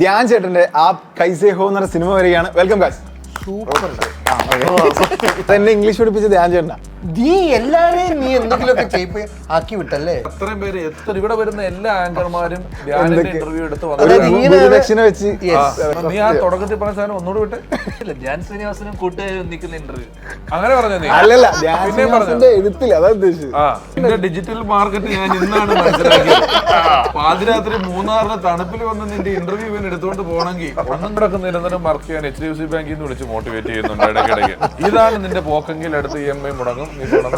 ധ്യാൻ ചേട്ടന്റെ ആ കൈസേ ഹോ എന്ന സിനിമ വരികയാണ്. വെൽക്കം ഗായ്സ് എന്നെ ഇംഗ്ലീഷ് പഠിപ്പിച്ച ധ്യാൻ ചേട്ടനാ. നീ എല്ലാരെയും നീ എന്തെങ്കിലുമൊക്കെ ചെയ്യിപ്പ് ആക്കി വിട്ടല്ലേ? അത്രയും പേര് എത്ര ഇവിടെ വരുന്ന എല്ലാ ആങ്കർമാരും ഇന്റർവ്യൂ എടുത്ത് വെച്ച്. നീ ആ തുടക്കത്തിൽ പറഞ്ഞ സാധനം ഒന്നുകൂടെ വിട്ട്. ഇല്ല ധ്യാൻ ശ്രീനിവാസനും കൂട്ടുകാരും നിൽക്കുന്ന ഇന്റർവ്യൂ അങ്ങനെ പറഞ്ഞു നീ? അല്ലല്ല പിന്നെ പറഞ്ഞു? എഴുത്തില്ല അതാ ഉദ്ദേശിച്ചത്. ഡിജിറ്റൽ മാർക്കറ്റ് ഞാൻ ഇന്നാണ് മനസ്സിലാക്കിയത്. പാതിരാത്രി മൂന്നാറിന് തണുപ്പിൽ വന്ന് നിന്റെ ഇന്റർവ്യൂ ഇവൻ എടുത്തുകൊണ്ട് പോകണമെങ്കിൽ ഒന്നും കിടക്കുന്ന നിരന്തരം വർക്ക് ചെയ്യാൻ എച്ച് ഡി എഫ് സി ബാങ്കിൽ നിന്ന് വിളിച്ച് മോട്ടിവേറ്റ് ചെയ്യുന്നുണ്ട് ഇടയ്ക്കിടയ്ക്ക്. ഇതാണ് നിന്റെ പോക്കെങ്കിൽ അടുത്ത് ഇ എം ഐ മുടങ്ങും.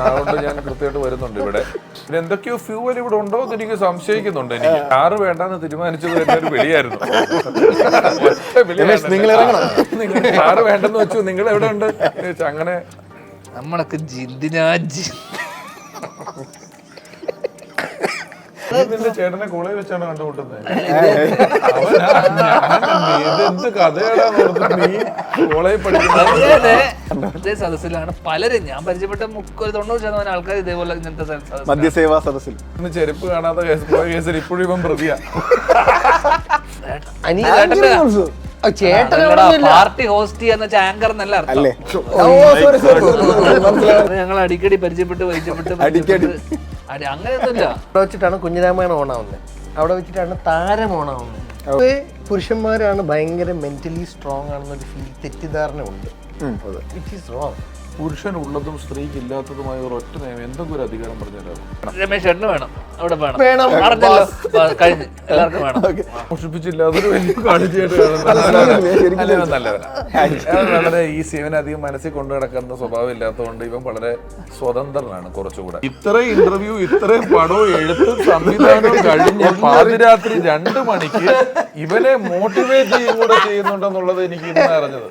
അതുകൊണ്ട് ഞാൻ കൃത്യമായിട്ട് വരുന്നുണ്ട് ഇവിടെ. പിന്നെ എന്തൊക്കെയോ ഫ്യൂവൽ ഇവിടെ ഉണ്ടോ എന്ന് എനിക്ക് സംശയിക്കുന്നുണ്ട്. എനിക്ക് കാറ് വേണ്ടെന്ന് തീരുമാനിച്ചത് എന്റെ ഒരു വെളിയായിരുന്നു. നിങ്ങൾ ഇറങ്ങണം. നിങ്ങൾ കാറ് വേണ്ടെന്ന് വെച്ചു. നിങ്ങൾ എവിടെ ഉണ്ട്? അങ്ങനെ നമ്മളൊക്കെ ജിന്തിനാ ചേട്ടനെ കോളേജ് വെച്ചാണ് കണ്ടുമുട്ടുന്നത് ഞാൻ ഇതെന്ത് നീ കോളേജ് പഠിക്കുന്നത് സദസ്സിലാണ് പലരും. ഞാൻ പരിചയപ്പെട്ട മുക്കൊരു തൊണ്ണൂറ് ശതമാനം ആൾക്കാർ ഇതേപോലെ ഇങ്ങനത്തെ. മദ്യസേവാ സദസ്സിൽ. ഇന്ന് ചെരുപ്പ് കാണാത്ത കേസ് പോയ കേസിൽ ഇപ്പോഴും ഇപ്പം പ്രതിയാ. പാർട്ടി ഹോസ്റ്റ് ചെയ്യുന്ന എന്നല്ല സോറി മനസ്സിലായി അത് ഞങ്ങൾ അടിക്കടി പരിചയപ്പെട്ട് പരിചയപ്പെട്ട് അടിക്കടി. അങ്ങനെയൊന്നുമില്ല അവിടെ വെച്ചിട്ടാണ് കുഞ്ഞിരാമായണം ഓണാവുന്നത് അവിടെ വെച്ചിട്ടാണ് താരം ഓണാവുന്നത് പുരുഷന്മാരാണ് ഭയങ്കര മെന്റലി സ്ട്രോങ് ആണെന്നൊരു ഫീൽ തെറ്റിദ്ധാരണ ഉണ്ട് വിച്ച് ഈസ് റോങ് പുരുഷൻ ഉള്ളതും സ്ത്രീക്ക് ഇല്ലാത്തതുമായ ഒരു ഒറ്റ നിയമം. എന്തൊക്കെ ഒരു അധികാരം പറഞ്ഞുതരാം രമേശ് എണ്ണ വേണം. അവിടെ വേണം. വേണം. പറഞ്ഞല്ലോ. ബ- കഴിഞ്ഞ്. എല്ലാവർക്കും വേണം. മോഷിപ്പിച്ചില്ല അതൊരു വലിയ കാണിച്ചായിട്ട് ശരിക്കും നല്ലവനാ അയാൾ വളരെ ഈസി ഇവൻ അധികം മനസ്സിൽ കൊണ്ടു നടക്കുന്ന സ്വഭാവം ഇല്ലാത്തതുകൊണ്ട് ഇവൻ വളരെ സ്വതന്ത്രനാണ് കുറച്ചുകൂടെ. ഇത്രയും ഇന്റർവ്യൂ ഇത്രയും പടവും എഴുത്ത് സംവിധാനവും കഴിഞ്ഞ് പാതിരാത്രി രണ്ട് മണിക്ക് ഇവനെ മോട്ടിവേറ്റ് ചെയ്യും കൂടെ ചെയ്യുന്നുണ്ടെന്നുള്ളത് എനിക്ക് ഇന്ന് അറിഞ്ഞത്.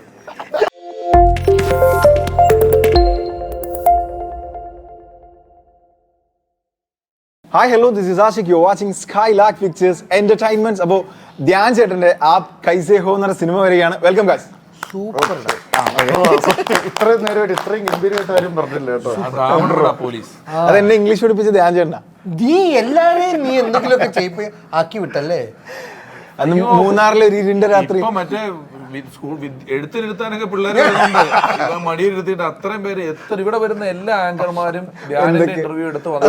Hi hello this is Ashiq you watching Skylark Pictures Entertainments അപ്പോൾ ധ്യാൻ ചേട്ടന്റെ ആ കൈസേ ഹോ എന്ന സിനിമ വരികയാണ്. വെൽക്കം ഗായ്സ് സൂപ്പർ ഇത്രയും നേരമായിട്ട് ഇത്രയും ഗംഭീരമായിട്ട് ആരും പറഞ്ഞില്ല കേട്ടോ. പോലീസ്. അത് എന്നെ ഇംഗ്ലീഷ് പഠിപ്പിച്ച ധ്യാൻ ചേട്ടനാ. നീ എല്ലാരെയും നീ എന്തെങ്കിലുമൊക്കെ ചെയ്യിപ്പ് ആക്കി വിട്ടല്ലേ? അന്ന് മൂന്നാറിലെ ഒരു ഇരുണ്ട രാത്രി. ഇപ്പൊ മറ്റേ സ്കൂൾ എഴുത്തിരുത്താനൊക്കെ പിള്ളേരെ മടിയിലിരുത്തിയിട്ട് അത്രയും പേര് എത്ര ഇവിടെ വരുന്ന എല്ലാ ആങ്കർമാരും ഇന്റർവ്യൂ എടുത്ത് വന്നു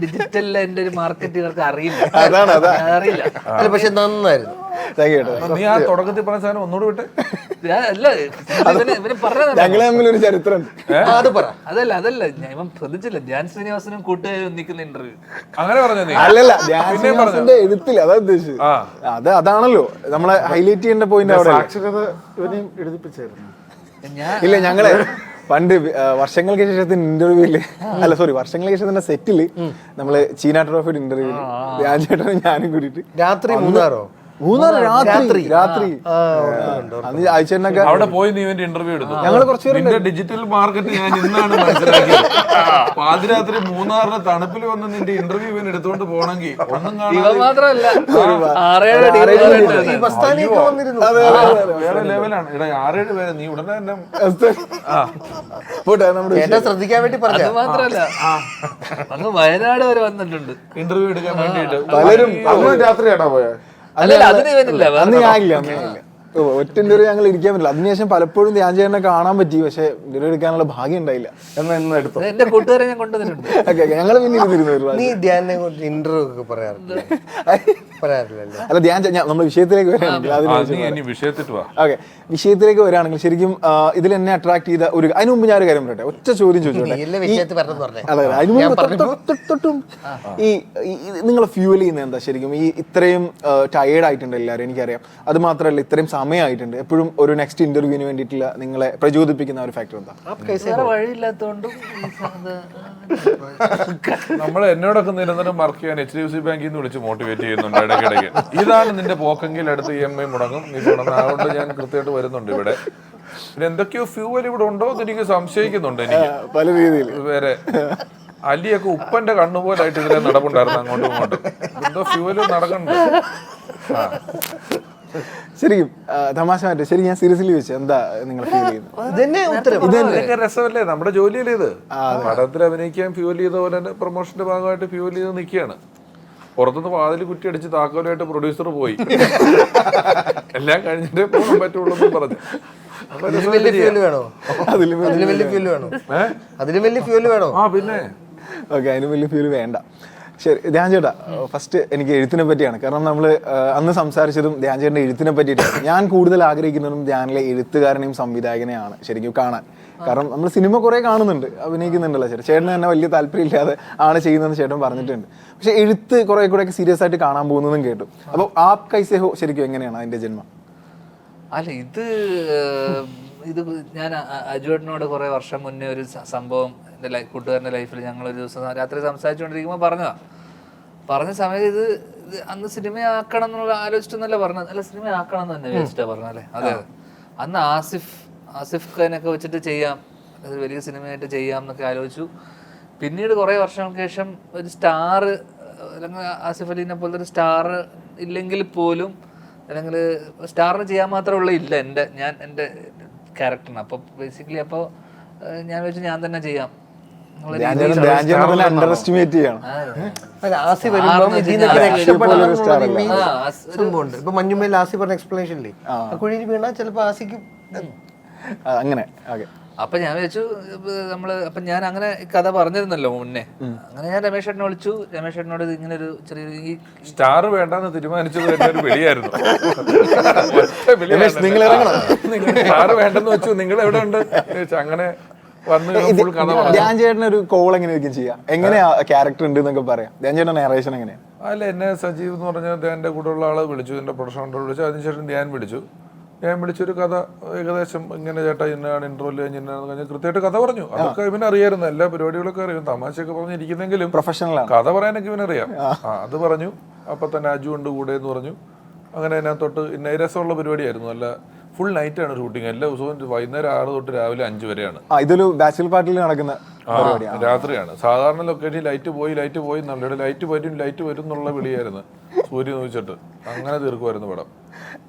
ഡിജിറ്റലിലെ എന്റെ ഒരു മാർക്കറ്റുകൾക്ക് അറിയില്ല. അറിയില്ല പക്ഷെ നന്നായിരുന്നു. നീ ആ തുടക്കത്തിൽ പറഞ്ഞ സാധനം ഒന്നുകൂടെ വിട്ടെ. ഞങ്ങളെ തമ്മിൽ ഒരു ചരിത്രം അത് പറ. അതല്ല അതല്ല. ഞാൻ ഇവൻ ശ്രദ്ധിച്ചില്ല. ധ്യാൻ ശ്രീനിവാസനും കൂട്ടുകാരും നിൽക്കുന്ന ഇന്റർവ്യൂ അങ്ങനെ പറഞ്ഞു അല്ലല്ല ധ്യാൻ. ശ്രീനിവാസന്റെ എഴുത്തില്ല അതാ ഉദ്ദേശിച്ചത്. അത് അതാണല്ലോ. നമ്മളെ ഹൈലൈറ്റ് ചെയ്യേണ്ട പോയിന്റ് അവിടെ. സാക്ഷരത ഇവനെയും എഴുതിപ്പിച്ചായിരുന്നു ഇല്ല ഞങ്ങൾ പണ്ട് വർഷങ്ങൾക്ക് ശേഷത്തിന് ഇന്റർവ്യൂൽ അല്ല സോറി വർഷങ്ങൾക്ക് ശേഷം തന്നെ സെറ്റിൽ നമ്മൾ ചീന ട്രോഫിയുടെ ഇന്റർവ്യൂൽ രാജേട്ടനും ഞാനും കൂടിയിട്ട് രാത്രി മൂന്നാറോ? മൂന്നാർ രാത്രി. രാത്രി. അവിടെ പോയി നീ ഇവന്റെ ഇന്റർവ്യൂ എടുത്തു. ഞങ്ങൾ കുറച്ച് ഡിജിറ്റൽ മാർക്കറ്റ് ഞാൻ ഇന്നാണ് മനസ്സിലാക്കിയത്. പാതിരാത്രി മൂന്നാറിന് തണുപ്പിൽ വന്ന് നിന്റെ ഇന്റർവ്യൂ ഇവൻ എടുത്തുകൊണ്ട് പോകണമെങ്കിൽ ഒന്നും വേറെ ലെവലാണ് ഇടാ ആറേഴ് പേര് നീ ഉടനെ തന്നെ ശ്രദ്ധിക്കാൻ വേണ്ടി പറഞ്ഞു മാത്രല്ല അങ്ങ് വയനാട് വരെ വന്നിട്ടുണ്ട്. ഇന്റർവ്യൂ എടുക്കാൻ വേണ്ടിട്ട് പലരും അന്ന് രാത്രിയാണോ അല്ലല്ല അതിന് ഇവനില്ല ഒറ്റ ഇന്റർവ്യൂ ഞങ്ങൾ ഇരിക്കാൻ പറ്റില്ല. അതിനുശേഷം പലപ്പോഴും ധ്യാൻ ചേട്ടനെ കാണാൻ പറ്റി പക്ഷേ ഇന്റർവ്യൂ എടുക്കാനുള്ള ഭാഗ്യം ഉണ്ടായില്ല. എന്നാ ഇന്ന് എടുത്തു? എന്റെ കൂട്ടുകാരെ ഞാൻ കൊണ്ടുവന്നിട്ടുണ്ട്. ഞങ്ങൾ പിന്നെ ഇരുന്നിരുന്നു ഒരു നീ പ്രാവശ്യം. കുറിച്ച് ഇന്റർവ്യൂ ഒക്കെ പറയാറില്ലല്ലോ? അല്ല ധ്യാൻ ചേ- ഞാൻ നമ്മുടെ വിഷയത്തിലേക്ക് വരാണെങ്കിൽ ആ, നീ ഇനി വിഷയത്തിട്ട് വാ. ഓക്കെ വിഷയത്തിലേക്ക് വരാണെങ്കിൽ ശരിക്കും ആ, ഇതിൽ എന്നെ അട്രാക്ട് ചെയ്ത ഒരു അതിന് മുമ്പ് ഞാൻ ഒരു കാര്യം പറയട്ടെ? ഒറ്റ ചോദ്യം ചോദിച്ചോട്ടെ നീ എല്ലാ വിഷയത്തിൽ പറഞ്ഞെന്ന് പറഞ്ഞേ. അതെ അതെ. അതിന് ഞാൻ മുമ്പ് പറഞ്ഞു. തൊട്ട് തൊട്ട് തൊട്ടും ഈ നിങ്ങൾ ഫ്യൂൽ ചെയ്യുന്നത് എന്താ ശരിക്കും? ഈ ഇത്രയും ടയേർഡ് ആയിട്ടുണ്ട് എല്ലാവരും എനിക്കറിയാം. അത് മാത്രമല്ല ഇത്രയും സമയമായിട്ടുണ്ട് എപ്പോഴും ഒരു നെക്സ്റ്റ് ഇന്റർവ്യൂവിന് വേണ്ടിയിട്ടുള്ള നിങ്ങളെ പ്രചോദിപ്പിക്കുന്ന ഒരു ഫാക്ടർ എന്താ? നമ്മൾ എന്നോടൊക്കെ നിരന്തരം വർക്ക് ചെയ്യാൻ എച്ച് ഡി എഫ് സി ബാങ്കിൽ നിന്ന് വിളിച്ച് മോട്ടിവേറ്റ് ചെയ്യുന്നുണ്ട് ഇടയ്ക്കിടയ്ക്ക്. ഇതാണ് നിന്റെ പോക്കെങ്കിൽ അടുത്ത് ഇ എം ഐ മുടങ്ങും. നീ തുടങ്ങും അതുകൊണ്ട് ഞാൻ കൃത്യമായിട്ട് വരുന്നുണ്ട് ഇവിടെ. പിന്നെ എന്തൊക്കെയോ ഫ്യൂവൽ ഇവിടെ ഉണ്ടോ എന്ന് എനിക്ക് സംശയിക്കുന്നുണ്ട് എനിക്ക്. പല രീതിയിൽ വേറെ അലിയൊക്കെ ഉപ്പന്റെ കണ്ണുപോലായിട്ട് ഇതിലെ നടപ്പുണ്ടായിരുന്നു അങ്ങോട്ടും ഇങ്ങോട്ടും. എന്തോ ഫ്യൂവൽ നടക്കണ്ട ശരിക്കും തമാശ മാറ്റി ശരി ഞാൻ സീരിയസ്ലി ചോദിച്ചു എന്താ നിങ്ങൾ ഫീൽ ചെയ്യുന്നത്? രസമല്ലേ നമ്മുടെ ജോലിയല്ലേ ഇത്? പടത്തിൽ അഭിനയിക്കാൻ ഫ്യൂൽ ചെയ്ത പോലെ തന്നെ പ്രൊമോഷന്റെ ഭാഗമായിട്ട് ഫ്യൂൽ ചെയ്ത് നിൽക്കുകയാണ്. പുറത്തുനിന്ന് വാതിൽ കുറ്റി അടിച്ച് താക്കോലായിട്ട് പ്രൊഡ്യൂസർ പോയി. എല്ലാം കഴിഞ്ഞിട്ട് പോകാൻ പറ്റുള്ളൂ എന്ന് പറഞ്ഞു. അതിലും വലിയ. ഫ്യൂൽ വേണോ? അതിലും അതിലും വലിയ ഫ്യൂൽ വേണോ. അതിലും വലിയ ഫ്യൂൽ വേണോ? ആ പിന്നെ? ഓക്കെ അതിന് വലിയ ഫീൽ വേണ്ട. ശരി ധ്യാൻ ചേട്ടാ ഫസ്റ്റ് എനിക്ക് എഴുത്തിനെ പറ്റിയാണ്. കാരണം നമ്മൾ അന്ന് സംസാരിച്ചതും ധ്യാൻ ചേട്ടന്റെ എഴുത്തിനെ പറ്റിയിട്ടാണ്. ഞാൻ കൂടുതൽ ആഗ്രഹിക്കുന്നതും ധ്യാനിലെ എഴുത്തുകാരനെയും സംവിധായകനെയാണ് ശരിക്കും കാണാൻ. കാരണം നമ്മൾ സിനിമ കുറേ കാണുന്നുണ്ട് അഭിനയിക്കുന്നുണ്ടല്ലോ ചേട്ടൻ. ചേട്ടന് തന്നെ വലിയ താല്പര്യമില്ലാതെ ആണ് ചെയ്യുന്നതെന്ന് ചേട്ടൻ പറഞ്ഞിട്ടുണ്ട്. പക്ഷെ എഴുത്ത് കുറേ കൂടെ ഒക്കെ സീരിയസ് ആയിട്ട് കാണാൻ പോകുന്നതും കേട്ടു. അപ്പോൾ ആപ് കൈസേ ഹോ ശരിക്കും എങ്ങനെയാണ് അതിന്റെ ജന്മം? അല്ല ഇത് ഇത് ഞാൻ അജുവേട്ടനോട് കുറെ വർഷം മുന്നേ ഒരു സംഭവം എന്റെ ലൈഫ് കൂട്ടുകാരന്റെ ലൈഫിൽ ഞങ്ങൾ ഒരു ദിവസം രാത്രി സംസാരിച്ചുകൊണ്ടിരിക്കുമ്പോൾ പറഞ്ഞതാ. പറഞ്ഞ സമയത്ത് ഇത് ഇത് അന്ന് സിനിമയാക്കണം എന്നുള്ള ആലോചിച്ചിട്ടൊന്നല്ല പറഞ്ഞത്. അല്ല സിനിമയാക്കണം എന്ന് തന്നെ വിചാരിച്ചിട്ടാ പറഞ്ഞല്ലേ അതെ അതെ. അന്ന് ആസിഫ് ആസിഫ് ഖാനൊക്കെ വെച്ചിട്ട് ചെയ്യാം. അത് വലിയ സിനിമയായിട്ട് ചെയ്യാം എന്നൊക്കെ ആലോചിച്ചു. പിന്നീട് കുറേ വർഷങ്ങൾക്ക് ശേഷം ഒരു സ്റ്റാർ അല്ലെങ്കിൽ ആസിഫ് അലീനെ പോലത്തെ ഒരു സ്റ്റാർ ഇല്ലെങ്കിൽ പോലും അല്ലെങ്കിൽ സ്റ്റാറിന് ചെയ്യാൻ മാത്രമുള്ള ഇല്ല എന്റെ ഞാൻ എന്റെ ക്യാരക്ടറിന് അപ്പോൾ ബേസിക്കലി അപ്പോൾ ഞാൻ വെച്ച് ഞാൻ തന്നെ ചെയ്യാം. സംഭവമുണ്ട്. ഇപ്പൊ മഞ്ഞുമേൽ ആസി പറഞ്ഞ എക്സ്പ്ലനേഷൻ ഇല്ലേ? കുഴിയിൽ വീണാൽ ചിലപ്പോ ആസിക്ക് അങ്ങനെ ഓക്കെ അപ്പൊ ഞാൻ വിചാരിച്ചു നമ്മൾ അപ്പൊ ഞാൻ അങ്ങനെ കഥ പറഞ്ഞിരുന്നല്ലോ മുന്നേ. അങ്ങനെ ഞാൻ രമേശ് ചേട്ടനെ വിളിച്ചു. രമേശ് ചേട്ടനോട് ഇങ്ങനെ ഒരു ചെറിയ ഈ സ്റ്റാർ വേണ്ടെന്ന് തീരുമാനിച്ചത് തന്നെ ഒരു വിളിയായിരുന്നു. രമേശ്, നിങ്ങൾ ഇറങ്ങണം. സ്റ്റാർ വേണ്ടെന്ന് വെച്ചു. നിങ്ങൾ എവിടെ ഉണ്ട്. അങ്ങനെ വന്ന് ഫുൾ കഥ പറഞ്ഞു. ധ്യാൻ ചേട്ടൻ ഒരു കോൾ എങ്ങനെയായിരിക്കും ചെയ്യാം? എങ്ങനെയാ ക്യാരക്ടർ ഉണ്ട് എന്നൊക്കെ പറയാം. ധ്യാൻ ചേട്ടൻ നേറേഷൻ എങ്ങനെയാ? അല്ല എന്നെ സജീവ് എന്ന് പറഞ്ഞാൽ കൂടെ കൂടെയുള്ള ആളെ വിളിച്ചു എന്റെ പ്രൊഡക്ഷൻ വിളിച്ചു. അതിനുശേഷം ഞാൻ വിളിച്ചു. ഞാൻ വിളിച്ചൊരു കഥ ഏകദേശം ഇങ്ങനെ ചേട്ടാ ഇന്നാണ് ഇന്റർവ്യൂ കഴിഞ്ഞ് ഇന്നാണ് കഴിഞ്ഞാൽ കൃത്യമായിട്ട് കഥ പറഞ്ഞു. അതൊക്കെ ഇവന് അറിയായിരുന്നു. എല്ലാ പരിപാടികളൊക്കെ അറിയാം. തമാശയൊക്കെ പറഞ്ഞിരിക്കുന്നെങ്കിലും പ്രൊഫഷണൽ കഥ പറയാനൊക്കെ ഇവനറിയാം ആ. അത് പറഞ്ഞു. അപ്പൊ തന്നെ അജു ഉണ്ട് കൂടെ എന്ന് പറഞ്ഞു. അങ്ങനെ അതിനകത്തോട്ട് ഇന്ന രസമുള്ള പരിപാടിയായിരുന്നു. നല്ല ഫുൾ നൈറ്റ് ആണ് ഷൂട്ടിങ് എല്ലാ ദിവസവും വൈകുന്നേരം ആറ് തൊട്ട് രാവിലെ അഞ്ച് വരെയാണ്. ഇതൊരു ബാച്ചിലർ പാർട്ടിയിൽ നടക്കുന്ന രാത്രിയാണ്. സാധാരണ ലൊക്കേഷനിൽ ലൈറ്റ് പോയി ലൈറ്റ് പോയി നല്ല ലൈറ്റ് വരും ലൈറ്റ് വരും എന്നുള്ള വിളിയായിരുന്നു. സൂര്യൻ നോക്കിച്ചിട്ട് അങ്ങനെ തീർക്കുമായിരുന്നു പടം.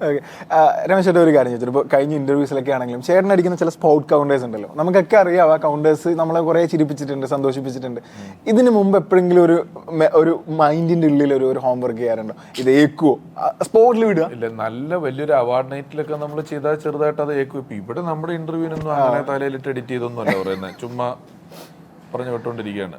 ഓക്കെ രമേശ് ചേട്ടൻ ഒരു കാര്യം ചോദിച്ചു ഇപ്പോൾ കഴിഞ്ഞ ഇന്റർവ്യൂസിലൊക്കെ ആണെങ്കിലും ചേട്ടൻ അടിക്കുന്ന ചില സ്പോട്ട് കൗണ്ടേഴ്സ് ഉണ്ടല്ലോ. നമുക്കൊക്കെ അറിയാം ആ കൗണ്ടേഴ്സ് നമ്മളെ കുറേ ചിരിപ്പിച്ചിട്ടുണ്ട് സന്തോഷിപ്പിച്ചിട്ടുണ്ട്. ഇതിനു മുമ്പ് എപ്പോഴെങ്കിലും ഒരു ഒരു മൈൻഡിന്റെ ഉള്ളിൽ ഒരു ഒരു ഹോംവർക്ക് ചെയ്യാറുണ്ടോ? ഇത് ഏക്കുവോ? സ്പോട്ടിൽ വിടുക. ഇല്ല നല്ല വലിയൊരു അവാർഡ് നൈറ്റിലൊക്കെ നമ്മൾ ചെയ്താൽ ചെറുതായിട്ട് അത് ഏക്കും ഇപ്പൊ ഇവിടെ നമ്മുടെ ഇന്റർവ്യൂവിനൊന്നും അങ്ങനെ തലയിലിട്ട് എഡിറ്റ് ചെയ്തൊന്നുമല്ല പറയുന്നത് ചുമ്മാ പറഞ്ഞു വിട്ടുകൊണ്ടിരിക്കുകയാണ്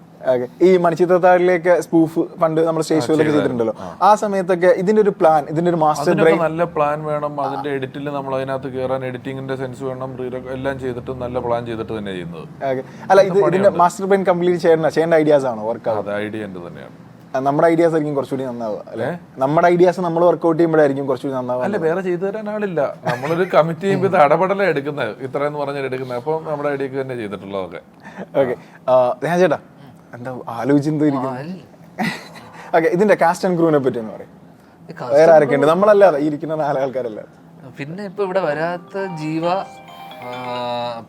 ഈ മണിച്ചിത്രത്താഴിലേക്ക് സ്പൂഫ് പണ്ട് നമ്മൾ സ്റ്റേജ് ഷോയിലൊക്കെ ചെയ്തിട്ടുണ്ടല്ലോ. ആ. സമയത്തൊക്കെ ഇതിന്റെ ഒരു പ്ലാൻ ഇതിന്റെ ഒരു മാസ്റ്റർ ബ്രെയിൻ നല്ല പ്ലാൻ വേണം. അതിന്റെ എഡിറ്റിൽ നമ്മൾ അതിനകത്ത് കയറാൻ എഡിറ്റിംഗിന്റെ സെൻസ് വേണം എല്ലാം ചെയ്തിട്ട് നല്ല പ്ലാൻ ചെയ്തിട്ട് തന്നെ ചെയ്യുന്നത്. അല്ല ഇത് ഇതിന്റെ മാസ്റ്റർ ബ്രെയിൻ കംപ്ലീറ്റ് ചെയ്യേണ്ട ചെയ്യേണ്ട ഐഡിയാസ് ആണോ വർക്ക് ഐഡിയ എന്റെ തന്നെയാണ്. നമ്മുടെ ഐഡിയാസ് ആയിരിക്കും കുറച്ചുകൂടി നന്നാവുക അല്ലെ? നമ്മുടെ ഐഡിയാസ് നമ്മൾ വർക്ക്ഔട്ട് ചെയ്യുമ്പോഴായിരിക്കും കുറച്ചുകൂടി നന്നാവുക അല്ല വേറെ ചെയ്തു തരാൻ ആളില്ല. നമ്മളൊരു കമ്മിറ്റി ചെയ്യുമ്പോൾ ഇത് ഇടപെടലാണ് എടുക്കുന്നത്. ഇത്ര എന്ന് പറഞ്ഞാൽ എടുക്കുന്നത്. അപ്പം നമ്മുടെ ഐഡിയക്ക് തന്നെ ചെയ്തിട്ടുള്ളതൊക്കെ. ഓക്കെ ഞാൻ ചേട്ടാ എന്താ ആലോചിച്ചെന്തോ ഇരിക്കുന്നു ഓക്കെ ഇതിന്റെ കാസ്റ്റ് ആൻഡ് ക്രൂവിനെ പറ്റി എന്ന് പറയും. വേറെ ആരൊക്കെ ഉണ്ട് നമ്മളല്ലാതെ ഈ ഇരിക്കുന്ന നാലാൾക്കാരല്ലാതെ പിന്നെ ഇപ്പൊ ഇവിടെ വരാത്ത ജീവ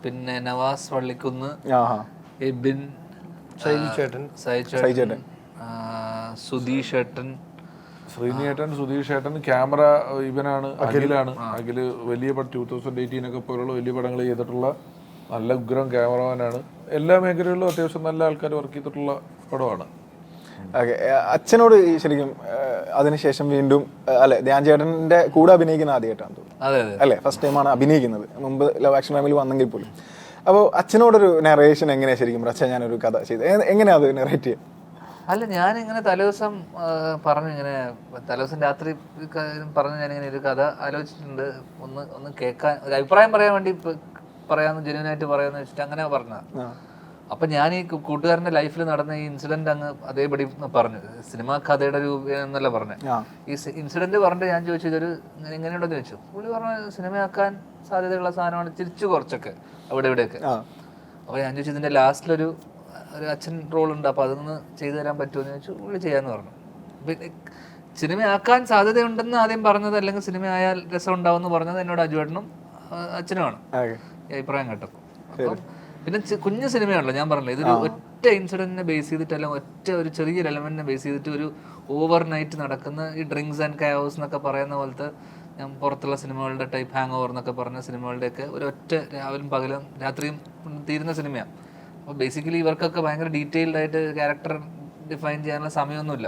പിന്നെ നവാസ് വള്ളിക്കുന്ന് ആഹാ. എബിൻ സൈ ചേട്ടൻ. സൈ ചേട്ടൻ. സുധീഷ് ഏട്ടൻ. ശ്രീനിയേട്ടൻ സുധീഷ് ഏട്ടൻ ക്യാമറ ഇവനാണ് അഖിലാണ്. അഖിൽ വലിയ പടം ടൂ തൗസൻഡ് എയ്റ്റീൻ ഒക്കെ പോലുള്ള വലിയ പടങ്ങൾ ചെയ്തിട്ടുള്ള നല്ല ഉഗ്രം ക്യാമറമാനാണ്. എല്ലാ മേഖലകളിലും അത്യാവശ്യം നല്ല ആൾക്കാർ വർക്ക് ചെയ്തിട്ടുള്ള പടമാണ്. അച്ഛനോട് ശരിക്കും അതിനുശേഷം വീണ്ടും അല്ലെ ധ്യാൻ ചേട്ടന്റെ കൂടെ അഭിനയിക്കുന്ന ആദ്യമായിട്ടാണ് തോന്നുന്നു. അതെ അതെ. അല്ലേ ഫസ്റ്റ് ടൈമാണ് അഭിനയിക്കുന്നത്. മുമ്പ് ലവ് ആക്ഷൻ ഫാമിലി വന്നെങ്കിൽ പോലും. അപ്പോൾ അച്ഛനോടൊരു നറേഷൻ എങ്ങനെയാണ് ശരിക്കും അച്ഛൻ ഞാനൊരു കഥ ചെയ്ത് എങ്ങനെയാണ് അത് നെറേറ്റ് ചെയ്യുക അല്ല ഞാൻ ഇങ്ങനെ തലേദിവസം പറഞ്ഞു ഇങ്ങനെ തലേദിവസം രാത്രി പറഞ്ഞു ഞാനിങ്ങനെ ഒരു കഥ ആലോചിച്ചിട്ടുണ്ട്. ഒന്ന് ഒന്ന് കേൾക്കാൻ ഒരു അഭിപ്രായം പറയാൻ വേണ്ടി പറയാന്ന് ജെന്യൂനായിട്ട് പറയാന്ന് വെച്ചിട്ട് അങ്ങനെ പറഞ്ഞ അപ്പൊ ഞാൻ ഈ കൂട്ടുകാരന്റെ ലൈഫിൽ നടന്ന ഈ ഇൻസിഡന്റ് അങ്ങ് അതേപടി പറഞ്ഞു. സിനിമാ കഥയുടെ ഒരു എന്നല്ല പറഞ്ഞു. ഈ ഇൻസിഡന്റ് പറഞ്ഞിട്ട് ഞാൻ ചോദിച്ചു ഇതൊരു ഇങ്ങനെയുണ്ടോ? എങ്ങനെയുണ്ടെന്ന് ചോദിച്ചു. പുള്ളി പറഞ്ഞു സിനിമയാക്കാൻ സാധ്യതയുള്ള സാധനമാണ് തിരിച്ചു കുറച്ചൊക്കെ അവിടെ ഇവിടെയൊക്കെ. അപ്പൊ ഞാൻ ചോദിച്ചു ഇതിന്റെ ലാസ്റ്റിലൊരു ഒരു അച്ഛൻ റോൾ ഉണ്ട് അപ്പോൾ അതൊന്ന് ചെയ്തു തരാൻ പറ്റുമെന്ന് ചോദിച്ചു പുള്ളി ചെയ്യാന്ന് പറഞ്ഞു. പിന്നെ സിനിമയാക്കാൻ സാധ്യതയുണ്ടെന്ന് ആദ്യം പറഞ്ഞത് അല്ലെങ്കിൽ സിനിമ ആയാൽ രസം ഉണ്ടാവുമെന്ന് പറഞ്ഞത് എന്നോട് അജുവേട്ടനും അച്ഛനുമാണ്. ഈ അഭിപ്രായം അപ്പം പിന്നെ കുഞ്ഞു സിനിമയാണല്ലോ ഞാൻ പറഞ്ഞില്ല ഇതൊരു ഒറ്റ ഇൻസിഡന്റിനെ ബേസ് ചെയ്തിട്ട് അല്ലെങ്കിൽ ഒറ്റ ഒരു ചെറിയൊരു എലമെന്റിനെ ബേസ് ചെയ്തിട്ട് ഒരു ഓവർ നൈറ്റ് നടക്കുന്ന ഈ ഡ്രിങ്ക്സ് ആൻഡ് കയോസ് എന്നൊക്കെ പറയുന്ന പോലത്തെ ഞാൻ പുറത്തുള്ള സിനിമകളുടെ ടൈപ്പ് ഹാങ് ഓവർ എന്നൊക്കെ പറഞ്ഞ സിനിമകളുടെയൊക്കെ ഒരു ഒറ്റ രാവിലും പകലും രാത്രിയും തീരുന്ന സിനിമയാണ് അപ്പോൾ ബേസിക്കലി ഇവർക്കൊക്കെ ഭയങ്കര ഡീറ്റെയിൽഡ് ആയിട്ട് ക്യാരക്ടർ ഡിഫൈൻ ചെയ്യാനുള്ള സമയമൊന്നുമില്ല.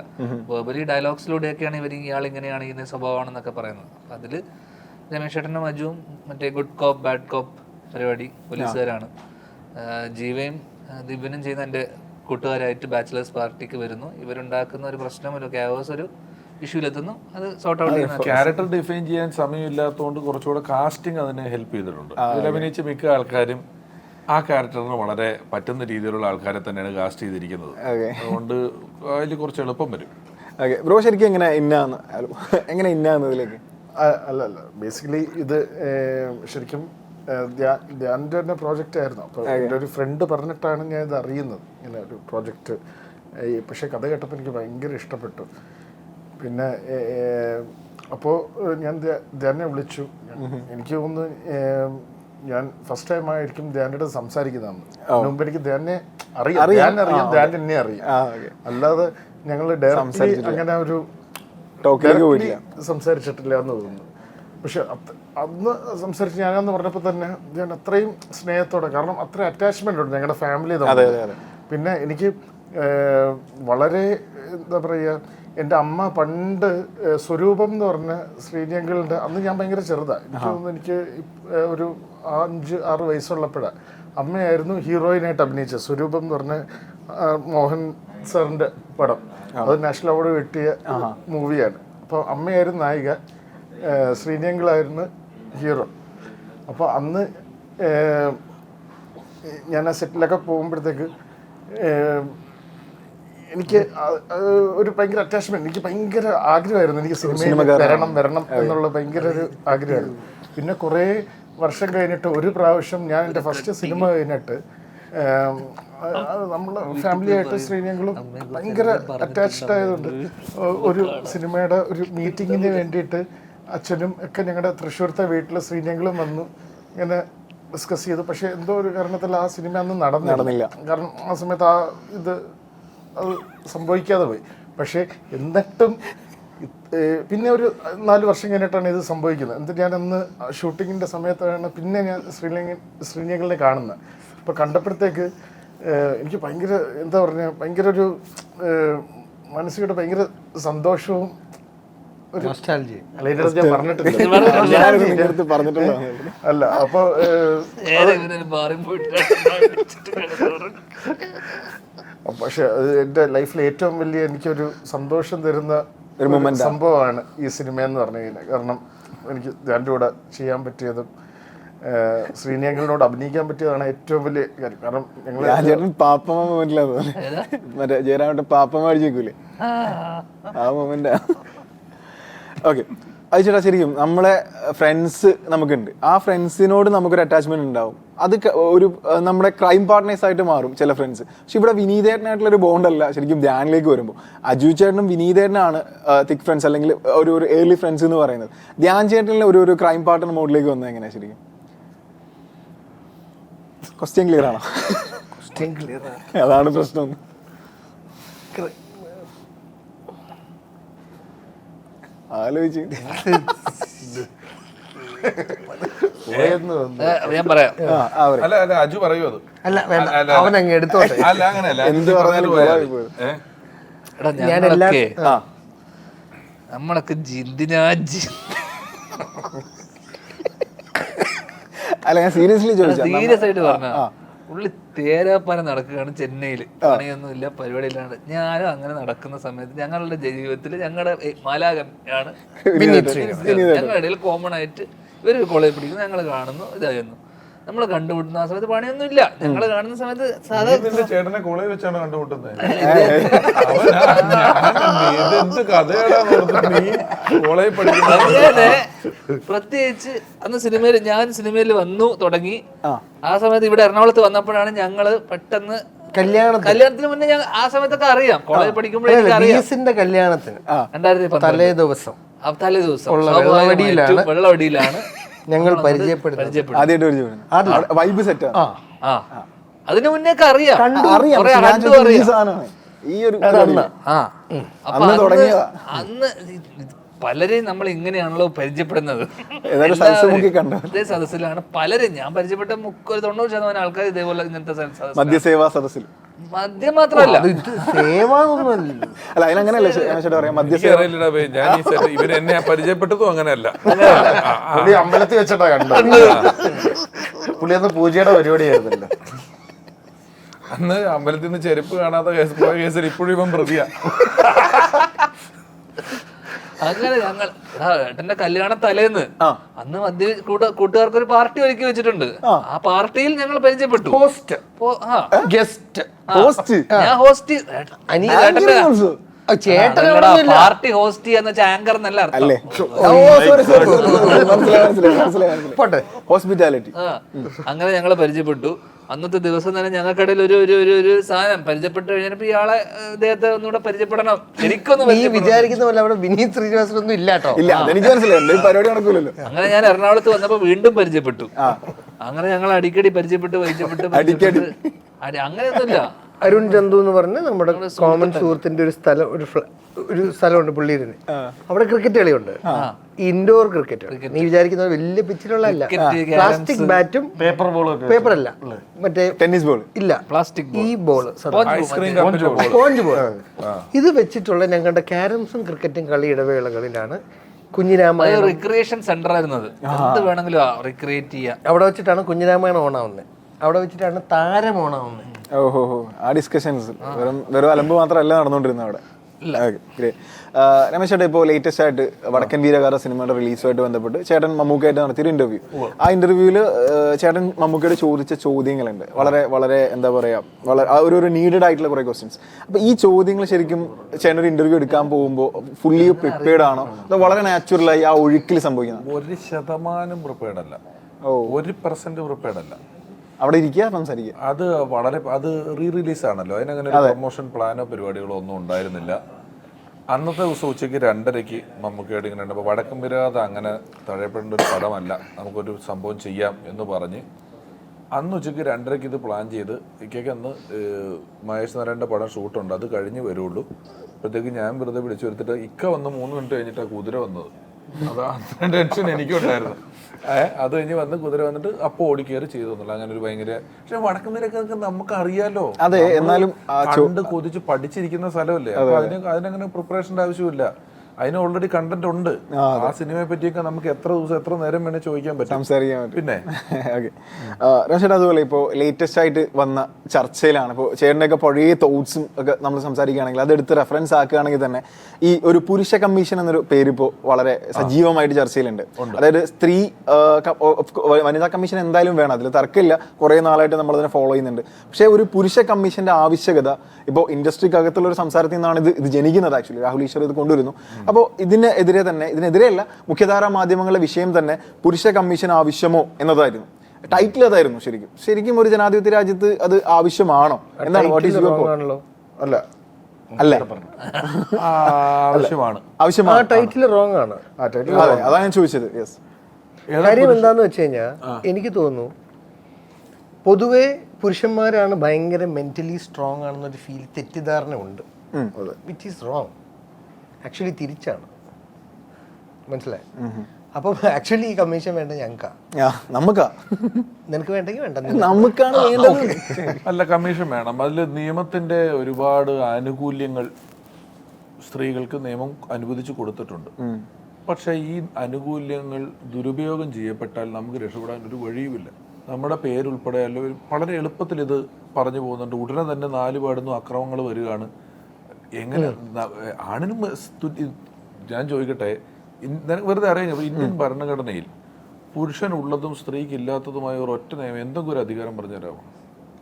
വേർബലി ഡയലോഗ്സിലൂടെയൊക്കെയാണ് ഇവർ ഇയാൾ ഇങ്ങനെയാണ് ഇങ്ങനെ സ്വഭാവമാണെന്നൊക്കെ പറയുന്നത്. അപ്പം അതിൽ രമേശ് ചേട്ടനും അജുവും മറ്റേ ഗുഡ് കോപ്പ് ബാഡ് കോപ്പ് പരിപാടി പോലീസുകാരാണ്. ജീവയും ദിവ്യനും ചെയ്യുന്ന എന്റെ കൂട്ടുകാരായിട്ട് ബാച്ചിലേഴ്സ് പാർട്ടിക്ക് വരുന്നു. ഇവരുണ്ടാക്കുന്ന ഒരു പ്രശ്നം ഒരു ക്യാവേഴ്സ് ഒരു ഇഷ്യൂലെത്തുന്നു അത് സോർട്ട് ഔട്ട് ചെയ്യുന്ന ക്യാരക്ടർ ഡിഫൈൻ ചെയ്യാൻ സമയമില്ലാത്തതുകൊണ്ട് കുറച്ചുകൂടെ കാസ്റ്റിംഗ് അതിനെ ഹെൽപ്പ് ചെയ്തിട്ടുണ്ട്. ഇതിൽ അഭിനയിച്ച മിക്ക ആൾക്കാരും ആ ക്യാരക്ടറിന് വളരെ പറ്റുന്ന രീതിയിലുള്ള ആൾക്കാരെ തന്നെയാണ് കാസ്റ്റ് ചെയ്തിരിക്കുന്നത്. അതുകൊണ്ട് അതിൽ കുറച്ച് എളുപ്പം വരും. ഓക്കെ ബ്രോ ശരിക്കും എങ്ങനെ ഇന്നാന്ന് എങ്ങനെ ഇന്നാന്നതിലേക്ക് അല്ല അല്ല. ബേസിക്കലി ഇത് ശരിക്കും ധ്യാന്റെ തന്നെ പ്രോജക്റ്റ് ആയിരുന്നു. അപ്പോൾ എന്റെ ഒരു ഫ്രണ്ട് പറഞ്ഞിട്ടാണ് ഞാൻ ഇത് അറിയുന്നത്. ഇങ്ങനെ ഒരു പ്രോജക്റ്റ് പക്ഷേ കഥ കേട്ടപ്പോൾ എനിക്ക് ഭയങ്കര ഇഷ്ടപ്പെട്ടു. പിന്നെ അപ്പോൾ ഞാൻ ധ്യാ- ധ്യാനെ വിളിച്ചു. എനിക്ക് തോന്നുന്നു ഞാൻ ഫസ്റ്റ് ടൈം ആയിരിക്കും ധ്യാനോട് സംസാരിക്കുന്നതെന്ന്. സംസാരിക്കുന്നതാണ് മുമ്പ് എനിക്ക് ധ്യാനെ അറിയാം. ധ്യാൻ അറിയാം. ധ്യാൻ എന്നെ അറിയാം. അല്ലാതെ ഞങ്ങൾ അങ്ങനെ ഒരു സംസാരിച്ചിട്ടില്ല എന്ന് തോന്നുന്നു. പക്ഷെ അന്ന് സംസാരിച്ച് ഞാനെന്ന് പറഞ്ഞപ്പോൾ തന്നെ ഞാൻ അത്രയും സ്നേഹത്തോടെ കാരണം അത്ര അറ്റാച്ച്മെന്റ് ഉണ്ട് ഞങ്ങളുടെ ഫാമിലി. പിന്നെ എനിക്ക് വളരെ എന്താ പറയുക എന്റെ അമ്മ പണ്ട് സ്വരൂപം എന്ന് പറഞ്ഞ ശ്രീജങ്കളുടെ അന്ന് ഞാൻ ഭയങ്കര ചെറുതാണ് എനിക്ക് തോന്നുന്നു എനിക്ക് ഒരു അഞ്ച് ആറ് വയസ്സുള്ളപ്പോഴാണ് അമ്മയായിരുന്നു ഹീറോയിനായിട്ട് അഭിനയിച്ചത് സ്വരൂപം എന്ന് പറഞ്ഞ മോഹൻ സാറിന്റെ പടം. അത് നാഷണൽ അവാർഡ് കിട്ടിയ മൂവിയാണ്. അപ്പോൾ അമ്മയായിരുന്നു നായിക ശ്രീജങ്കളായിരുന്നു ഹീറോ. അപ്പോൾ അന്ന് ഞാൻ ആ സെറ്റിലൊക്കെ പോകുമ്പോഴത്തേക്ക് എനിക്ക് ഒരു ഭയങ്കര അറ്റാച്ച്മെന്റ് എനിക്ക് ഭയങ്കര ആഗ്രഹമായിരുന്നു. എനിക്ക് സിനിമയിൽ വരണം വരണം എന്നുള്ള ഭയങ്കര ഒരു ആഗ്രഹമായിരുന്നു. പിന്നെ കുറേ വർഷം കഴിഞ്ഞിട്ട് ഒരു പ്രാവശ്യം ഞാൻ എന്റെ ഫസ്റ്റ് സിനിമ കഴിഞ്ഞിട്ട് നമ്മൾ ഫാമിലിയായിട്ട് ശ്രീനിയങ്ങളും ഭയങ്കര അറ്റാച്ച്ഡ് ആയതുകൊണ്ട് ഒരു സിനിമയുടെ ഒരു മീറ്റിങ്ങിന് വേണ്ടിയിട്ട് അച്ഛനും ഒക്കെ ഞങ്ങളുടെ തൃശ്ശൂരത്തെ വീട്ടിലെ ശ്രീനിയങ്ങളും വന്നു ഇങ്ങനെ ഡിസ്കസ് ചെയ്തു. പക്ഷേ എന്തോ ഒരു കാരണത്തിൽ ആ സിനിമ അന്ന് നടന്നില്ല. കാരണം ആ സമയത്ത് ആ ഇത് അത് സംഭവിക്കാതെ പോയി പക്ഷേ എന്നിട്ടും പിന്നെ ഒരു നാല് വർഷം കഴിഞ്ഞിട്ടാണ് ഇത് സംഭവിക്കുന്നത് എന്നിട്ട് ഞാൻ അന്ന് ഷൂട്ടിങ്ങിന്റെ സമയത്താണ് പിന്നെ ഞാൻ ശ്രീലങ്ക ശ്രീലങ്കകളെ കാണുന്നത് അപ്പോൾ കണ്ടപ്പോഴത്തേക്ക് എനിക്ക് ഭയങ്കര എന്താ പറഞ്ഞ ഭയങ്കര ഒരു മനസ്സിലോട്ട് മനസ്സിലൂടെ ഭയങ്കര സന്തോഷവും. അല്ല അപ്പൊ പക്ഷെ അത് എന്റെ ലൈഫിൽ ഏറ്റവും വലിയ എനിക്കൊരു സന്തോഷം തരുന്ന ഒരു സംഭവമാണ് ഈ സിനിമ എന്ന് പറഞ്ഞു കഴിഞ്ഞാൽ. കാരണം എനിക്ക് ഞാന്റെ കൂടെ ചെയ്യാൻ പറ്റിയതും ഏഹ്, ശ്രീനിയങ്ങളിനോട് അഭിനയിക്കാൻ പറ്റിയതാണ് ഏറ്റവും വലിയ കാര്യം. കാരണം ഞങ്ങൾ പാപ്പമ്മ മറ്റേ ജയരാമന്റെ പാപ്പമ്മ അടിച്ചേക്കൂലേ ആ. മൊമെന്റ് ഓക്കെ അത് ചേട്ടാ ശരിക്കും നമ്മളെ ഫ്രണ്ട്സ് നമുക്കുണ്ട്. ആ ഫ്രണ്ട്സിനോട് നമുക്കൊരു അറ്റാച്ച്മെന്റ് ഉണ്ടാവും. അത് ഒരു നമ്മുടെ ക്രൈം പാർട്ട്നേഴ്സ് ആയിട്ട് മാറും ചില ഫ്രണ്ട്സ് പക്ഷെ ഇവിടെ വിനീതേട്ടനായിട്ടുള്ള ഒരു ബോണ്ട് അല്ല ശരിക്കും ധ്യാനിലേക്ക് വരുമ്പോൾ അജു ചേട്ടനും വിനീതേട്ടനാണ് തിക് ഫ്രണ്ട്സ് അല്ലെങ്കിൽ ഒരു ഒരു ഏർലി ഫ്രണ്ട്സ് എന്ന് പറയുന്നത്. ധ്യാൻ ചേട്ടനിലെ ഒരു ഒരു ക്രൈം പാർട്ട്ണർ മോഡിലേക്ക് വന്നത് എങ്ങനെയാ ശരിക്കും? ക്വസ്റ്റ്യൻ ക്ലിയർ ആണോ? ക്വസ്റ്റ്യൻ ക്ലിയർ അതാണ് പ്രശ്നം. ആലോചിച്ച് പോയെന്ന് ഞാൻ പറയാം. അല്ല അല്ല അജു പറയൂ അത്. അല്ല വേണ്ട. അവൻ അങ്ങ് എടുത്തോട്ടെ. അല്ല അങ്ങനെയല്ല. എന്ത് പറഞ്ഞാലും? എടാ ഞാൻ എല്ലാ- ആ. നമ്മളൊക്കെ ജിന്തിനാ അല്ല ഞാൻ സീരിയസ്ലി ചോദിച്ചു. സീരിയസ് ആയിട്ട് പറഞ്ഞ. പുള്ളി തേരാപ്പാരം നടക്കുകയാണ് ചെന്നൈയിൽ പണിയൊന്നുമില്ല പരിപാടിയില്ലാണ്ട്. ഞാനും അങ്ങനെ നടക്കുന്ന സമയത്ത് ഞങ്ങളുടെ ജീവിതത്തിൽ ഞങ്ങളുടെ മാലാകൻ ആണ് ഞങ്ങളുടെ ഇടയിൽ കോമൺ ആയിട്ട് ഇവർ കോളേജ് പഠിക്കുന്നു ഞങ്ങൾ കാണുന്നു ഇതായിരുന്നു. നമ്മൾ കണ്ടുമുട്ടുന്ന ആ സമയത്ത് പണിയൊന്നുമില്ല. ഞങ്ങൾ കാണുന്ന സമയത്ത് സാധാരണ ചേട്ടനെ കോളേജ് വെച്ചാണ് കണ്ടുമുട്ടുന്നത് കഥയാടാന്ന് നീ കോളേജ് പ്രത്യേകിച്ച് അന്ന് സിനിമയിൽ ഞാൻ സിനിമയിൽ വന്നു തുടങ്ങി. ആ. സമയത്ത് ഇവിടെ എറണാകുളത്ത് വന്നപ്പോഴാണ് ഞങ്ങൾ പെട്ടെന്ന് കല്യാണത്തിന്. കല്യാണത്തിന് മുന്നേ ഞാൻ ആ സമയത്തൊക്കെ അറിയാം. കോളേജ് പഠിക്കുമ്പോഴേ കല്യാണത്തിന്. രണ്ടായിരത്തി തലേ ദിവസം. ആ തലേ ദിവസം. വെള്ളവടിയിലാണ്. വെള്ളവടിയിലാണ്. ഞങ്ങൾ പരിചയപ്പെടുന്നത് പരിചയപ്പെട്ടു ആദ്യമായിട്ട് പരിചയപ്പെടുന്നത്. വൈബ് സെറ്റ് അതിനു മുന്നേ അറിയാം. ഈ ഒരു ആ. അന്ന് പലരെയും നമ്മൾ ഇങ്ങനെയാണല്ലോ പരിചയപ്പെടുന്നത്. സദസ്സിലാണ്. പലരും ഞാൻ പരിചയപ്പെട്ട മുക്കൊരു തൊണ്ണൂറ് ശതമാനം ആൾക്കാർ ഇതേപോലെ ഇങ്ങനത്തെ. മദ്യസേവാ സദസ്സിൽ. മദ്യം മാത്രമല്ല. അല്ല. അതിനങ്ങനെയല്ല ചേട്ടാ പറയാം മദ്യസേവ എന്നെ പരിചയപ്പെട്ടതും അങ്ങനെയല്ല. പുള്ളി അമ്പലത്തിൽ വെച്ചിട്ടാ കണ്ടത്. പുള്ളി അന്ന് പൂജയുടെ പരിപാടിയായിരുന്നല്ലോ അന്ന് അമ്പലത്തിൽ നിന്ന് ചെരുപ്പ് കാണാത്ത കേസ് പോയ കേസിൽ ഇപ്പോഴും ഇവൻ പ്രതിയാ. അങ്ങനെ ഞങ്ങൾ ഏട്ടന്റെ കല്യാണ തലേന്ന് അന്ന് മദ്യ കൂട്ട- കൂട്ടുകാർക്ക് ഒരു പാർട്ടി ഒരുക്കി വെച്ചിട്ടുണ്ട്. ആ. പാർട്ടിയിൽ ഞങ്ങൾ പരിചയപ്പെട്ടു. ഹോസ്റ്റ്. ഗസ്റ്റ്. ഹോസ്റ്റ്. ഞാൻ ഹോസ്റ്റ്. പാർട്ടി ഹോസ്റ്റ് ചെയ്യാന്ന് വെച്ചാൽ ആങ്കർ എന്നല്ല അർത്ഥം? അല്ലേ? ഓ സോറി സോറി മനസ്സിലായി മനസ്സിലായി മനസ്സിലായി മനസ്സിലായി. പോട്ടെ ഹോസ്പിറ്റാലിറ്റി അങ്ങനെ ഞങ്ങൾ പരിചയപ്പെട്ടു. അന്നത്തെ ദിവസം തന്നെ ഞങ്ങൾക്കിടയിൽ ഒരു ഒരു ഒരു ഒരു സാധനം പരിചയപ്പെട്ട് കഴിഞ്ഞപ്പോ ഇയാളെ അദ്ദേഹത്തെ ഇദ്ദേഹത്തെ ഒന്നുകൂടെ പരിചയപ്പെടണം. എനിക്കൊന്നും പരിചയപ്പെടണം. വിചാരിക്കുന്ന പോലെ അവിടെ വിനീത് ശ്രീനിവാസനൊന്നും ഒന്നും കേട്ടോ. ഇല്ല എനിക്ക് മനസ്സിലായില്ല ഈ പരിപാടി നടക്കൂലല്ലോ. അങ്ങനെ ഞാൻ എറണാകുളത്ത് വന്നപ്പോ വീണ്ടും പരിചയപ്പെട്ടു. അങ്ങനെ ഞങ്ങൾ അടിക്കടി പരിചയപ്പെട്ട് പരിചയപ്പെട്ട് അടിക്കടി. പരിചയപ്പെട്ട്. അങ്ങനെയൊന്നുമില്ല. അരുൺ ജന്തു എന്ന് പറഞ്ഞ് നമ്മുടെ കോമൺ സുഹൃത്തിന്റെ ഒരു സ്ഥലം ഒരു ഒരു സ്ഥലമുണ്ട് പുള്ളിയിരുന്ന്. അവിടെ ക്രിക്കറ്റ് കളിയുണ്ട്. ഇൻഡോർ ക്രിക്കറ്റ് നീ വിചാരിക്കുന്ന വലിയ പിച്ചിലുള്ള അല്ല പ്ലാസ്റ്റിക് ബാറ്റും പേപ്പർ ബോൾ പേപ്പർ അല്ല. മറ്റേ ടെന്നീസ് ബോൾ ഇല്ല. പ്ലാസ്റ്റിക് ഈ ബോൾ ബോൾ സ്പോഞ്ച് ബോൾ ഇത് വെച്ചിട്ടുള്ള ഞങ്ങളുടെ ക്യാരംസും ക്രിക്കറ്റും കളി ഇടവേളകളിലാണ് കുഞ്ഞിരാമായണം. റിക്രിയേഷൻ സെന്റർ ആയിരുന്നത്. എന്ത് വേണമെങ്കിലും റിക്രിയേറ്റ് ചെയ്യാം. അവിടെ വെച്ചിട്ടാണ് കുഞ്ഞിരാമായണം ഓണാവുന്നത് അവിടെ വെച്ചിട്ടാണ് താരം ഓണാവുന്നത് ഓഹോ ആ ഡിസ്കഷൻസ് വെറും വെറും അലമ്പ് മാത്രമല്ല നടന്നുകൊണ്ടിരുന്നത് അവിടെ. രമേശ് ചേട്ടാ ഇപ്പോൾ ലേറ്റസ്റ്റ് ആയിട്ട് വടക്കൻ വീരകാര സിനിമയുടെ റിലീസുമായിട്ട് ബന്ധപ്പെട്ട് ചേട്ടൻ മമ്മൂക്കായിട്ട് നടത്തിയൊരു ഇന്റർവ്യൂ ആ ഇന്റർവ്യൂവിൽ ചേട്ടൻ മമ്മൂക്കയോട് ചോദിച്ച ചോദ്യങ്ങളുണ്ട്. വളരെ വളരെ എന്താ പറയാ വളരെ ഒരു ഒരു നീഡഡ് ആയിട്ടുള്ള കുറെ ക്വസ്റ്റ്യൻസ് അപ്പൊ ഈ ചോദ്യങ്ങൾ ശരിക്കും ചേട്ടൻ ഒരു ഇന്റർവ്യൂ എടുക്കാൻ പോകുമ്പോൾ ഫുള്ളി പ്രിപ്പയർഡ് ആണോ? അതോ വളരെ നാച്ചുറലായി ആ ഒഴുക്കിൽ സംഭവിക്കുന്നത് ഒരു ശതമാനം പ്രിപ്പയർഡ് അല്ല. ഓ. ഒരു പെർസെന്റ് പ്രിപ്പയർഡ് അല്ല. അവിടെ ഇരിക്കുക സംസാരിക്കുക. അത് വളരെ അത് റീ റിലീസ് ആണല്ലോ. അതിനങ്ങനെ ഒരു പ്രൊമോഷൻ പ്ലാനോ പരിപാടികളോ ഒന്നും ഉണ്ടായിരുന്നില്ല. അന്നത്തെ ദിവസം ഉച്ചയ്ക്ക് രണ്ടരയ്ക്ക് മമ്മൂക്കയോട് ഇങ്ങനെ ഉണ്ട്. അപ്പോൾ വടക്കം വരാതെ അങ്ങനെ തഴയപ്പെടേണ്ട ഒരു പടമല്ല. നമുക്കൊരു സംഭവം ചെയ്യാം എന്ന് പറഞ്ഞ് അന്ന് ഉച്ചയ്ക്ക് രണ്ടരയ്ക്ക് ഇത് പ്ലാൻ ചെയ്ത് ഇക്കൊക്കെ അന്ന് മഹേഷ് നാരായണന്റെ പടം ഷൂട്ടുണ്ട് അത് കഴിഞ്ഞ് വരുള്ളൂ. അപ്പോഴത്തേക്ക് ഞാൻ വെറുതെ വിളിച്ചു വരുത്തിട്ട് ഇക്ക വന്ന് മൂന്ന് മിനിറ്റ് കഴിഞ്ഞിട്ടാണ് കുതിര വന്നത്. അതാ ടെൻഷൻ എനിക്കുണ്ടായിരുന്നു. ഏഹ് അത് കഴിഞ്ഞ് വന്ന് കുതിര വന്നിട്ട് അപ്പോൾ ഓടിക്കേറി ചെയ്തു എന്നുള്ള അങ്ങനെ ഒരു ഭയങ്കര പക്ഷെ വടക്കം നിരക്കൊക്കെ നമുക്ക് അറിയാലോ അതെ, എന്നാലും കണ്ട് കൊതിച്ച് പഠിച്ചിരിക്കുന്ന സ്ഥലമല്ലേ? അപ്പൊ അതിന് അതിനങ്ങനെ പ്രിപ്പറേഷന്റെ ആവശ്യമില്ല അതിന് ഓൾറെഡി കണ്ടന്റ് ഉണ്ട്. ആ സിനിമയെ പറ്റിയൊക്കെ നമുക്ക് എത്ര ദിവസം എത്ര നേരം വേണേ ചോദിക്കാൻ പറ്റും. സംസാരിക്കാൻ പറ്റും. പിന്നെ? ഓക്കെ അതുപോലെ ഇപ്പോൾ ലേറ്റസ്റ്റ് ആയിട്ട് വന്ന ചർച്ചയിലാണ്. ഇപ്പോൾ ചേട്ടന്റെയൊക്കെ പഴയ തോട്ട്സും ഒക്കെ നമ്മൾ സംസാരിക്കുകയാണെങ്കിൽ അതെടുത്ത് റെഫറൻസ് ആക്കുകയാണെങ്കിൽ തന്നെ ഈ ഒരു പുരുഷ കമ്മീഷൻ എന്നൊരു പേര് ഇപ്പോൾ വളരെ സജീവമായിട്ട് ചർച്ചയിലുണ്ട്. അതായത് സ്ത്രീ വനിതാ കമ്മീഷൻ എന്തായാലും വേണം. അതിൽ തർക്കമില്ല. കുറേ നാളായിട്ട് നമ്മൾ അതിനെ ഫോളോ ചെയ്യുന്നുണ്ട്. പക്ഷേ ഒരു പുരുഷ കമ്മീഷന്റെ ആവശ്യകത ഇപ്പോൾ ഇൻഡസ്ട്രിക്കകത്തുള്ള ഒരു സംസാരത്തിൽ നിന്നാണ് ഇത് ഇത് ജനിക്കുന്നത് ആക്ച്വലി രാഹുൽ ഈശ്വർ ഇത് കൊണ്ടുവരുന്നു. അപ്പോൾ ഇതിനെതിരെ തന്നെ ഇതിനെതിരെയല്ല മുഖ്യധാരാ മാധ്യമങ്ങളുടെ വിഷയം തന്നെ പുരുഷ കമ്മീഷൻ ആവശ്യമോ എന്നതായിരുന്നു. ടൈറ്റിൽ അതായിരുന്നു ശരിക്കും. ശരിക്കും ഒരു ജനാധിപത്യ രാജ്യത്ത് അത് ആവശ്യമാണോ? എന്താണ് വാട്ട് ഈസ് യുവർ അല്ല. അല്ല? ആ, ആവശ്യമാണ്. ആ ആവശ്യമാണ് ടൈറ്റിൽ റോങ് ആണ്. ആ ടൈറ്റിൽ അതെ അതാണ് ഞാൻ ചോദിച്ചത്. യെസ് കാര്യം എന്താന്ന് വെച്ച് കഴിഞ്ഞാൽ എനിക്ക് തോന്നുന്നു പൊതുവേ പുരുഷന്മാരാണ് ഭയങ്കര മെന്റലി സ്ട്രോങ് ആണെന്നൊരു ഫീൽ തെറ്റിദ്ധാരണ ഉണ്ട് വിച്ച് ഈസ് റോങ് ആക്ച്വലി തിരിച്ചാണ്. മനസ്സിലായി? അപ്പം ആക്ച്വലി ഈ കമ്മീഷൻ വേണ്ട ഞങ്ങൾക്കാ നമുക്കാ നിനക്ക് വേണ്ടെങ്കിൽ വേണ്ട. നമുക്കാണ് അല്ല കമ്മീഷൻ വേണം. അതിൽ നിയമത്തിന്റെ ഒരുപാട് ആനുകൂല്യങ്ങൾ സ്ത്രീകൾക്ക് നിയമം അനുവദിച്ചു കൊടുത്തിട്ടുണ്ട്. പക്ഷെ ഈ ആനുകൂല്യങ്ങൾ ദുരുപയോഗം ചെയ്യപ്പെട്ടാൽ നമുക്ക് രക്ഷപ്പെടാൻ ഒരു വഴിയുമില്ല. നമ്മുടെ പേരുൾപ്പെടെ അല്ലെങ്കിൽ വളരെ എളുപ്പത്തിൽ ഇത് പറഞ്ഞു പോകുന്നുണ്ട്. ഉടനെ തന്നെ നാല് പാടുന്നു അക്രമങ്ങൾ വരികയാണ്. എങ്ങനെ ആണിനും ഞാൻ ചോദിക്കട്ടെ വെറുതെ അറിയാം ഇന്ത്യൻ ഭരണഘടനയിൽ പുരുഷനുള്ളതും സ്ത്രീക്ക് ഇല്ലാത്തതുമായ ഒരു ഒറ്റ നിയമം എന്തെങ്കിലും ഒരു അധികാരം പറഞ്ഞു തരാമോ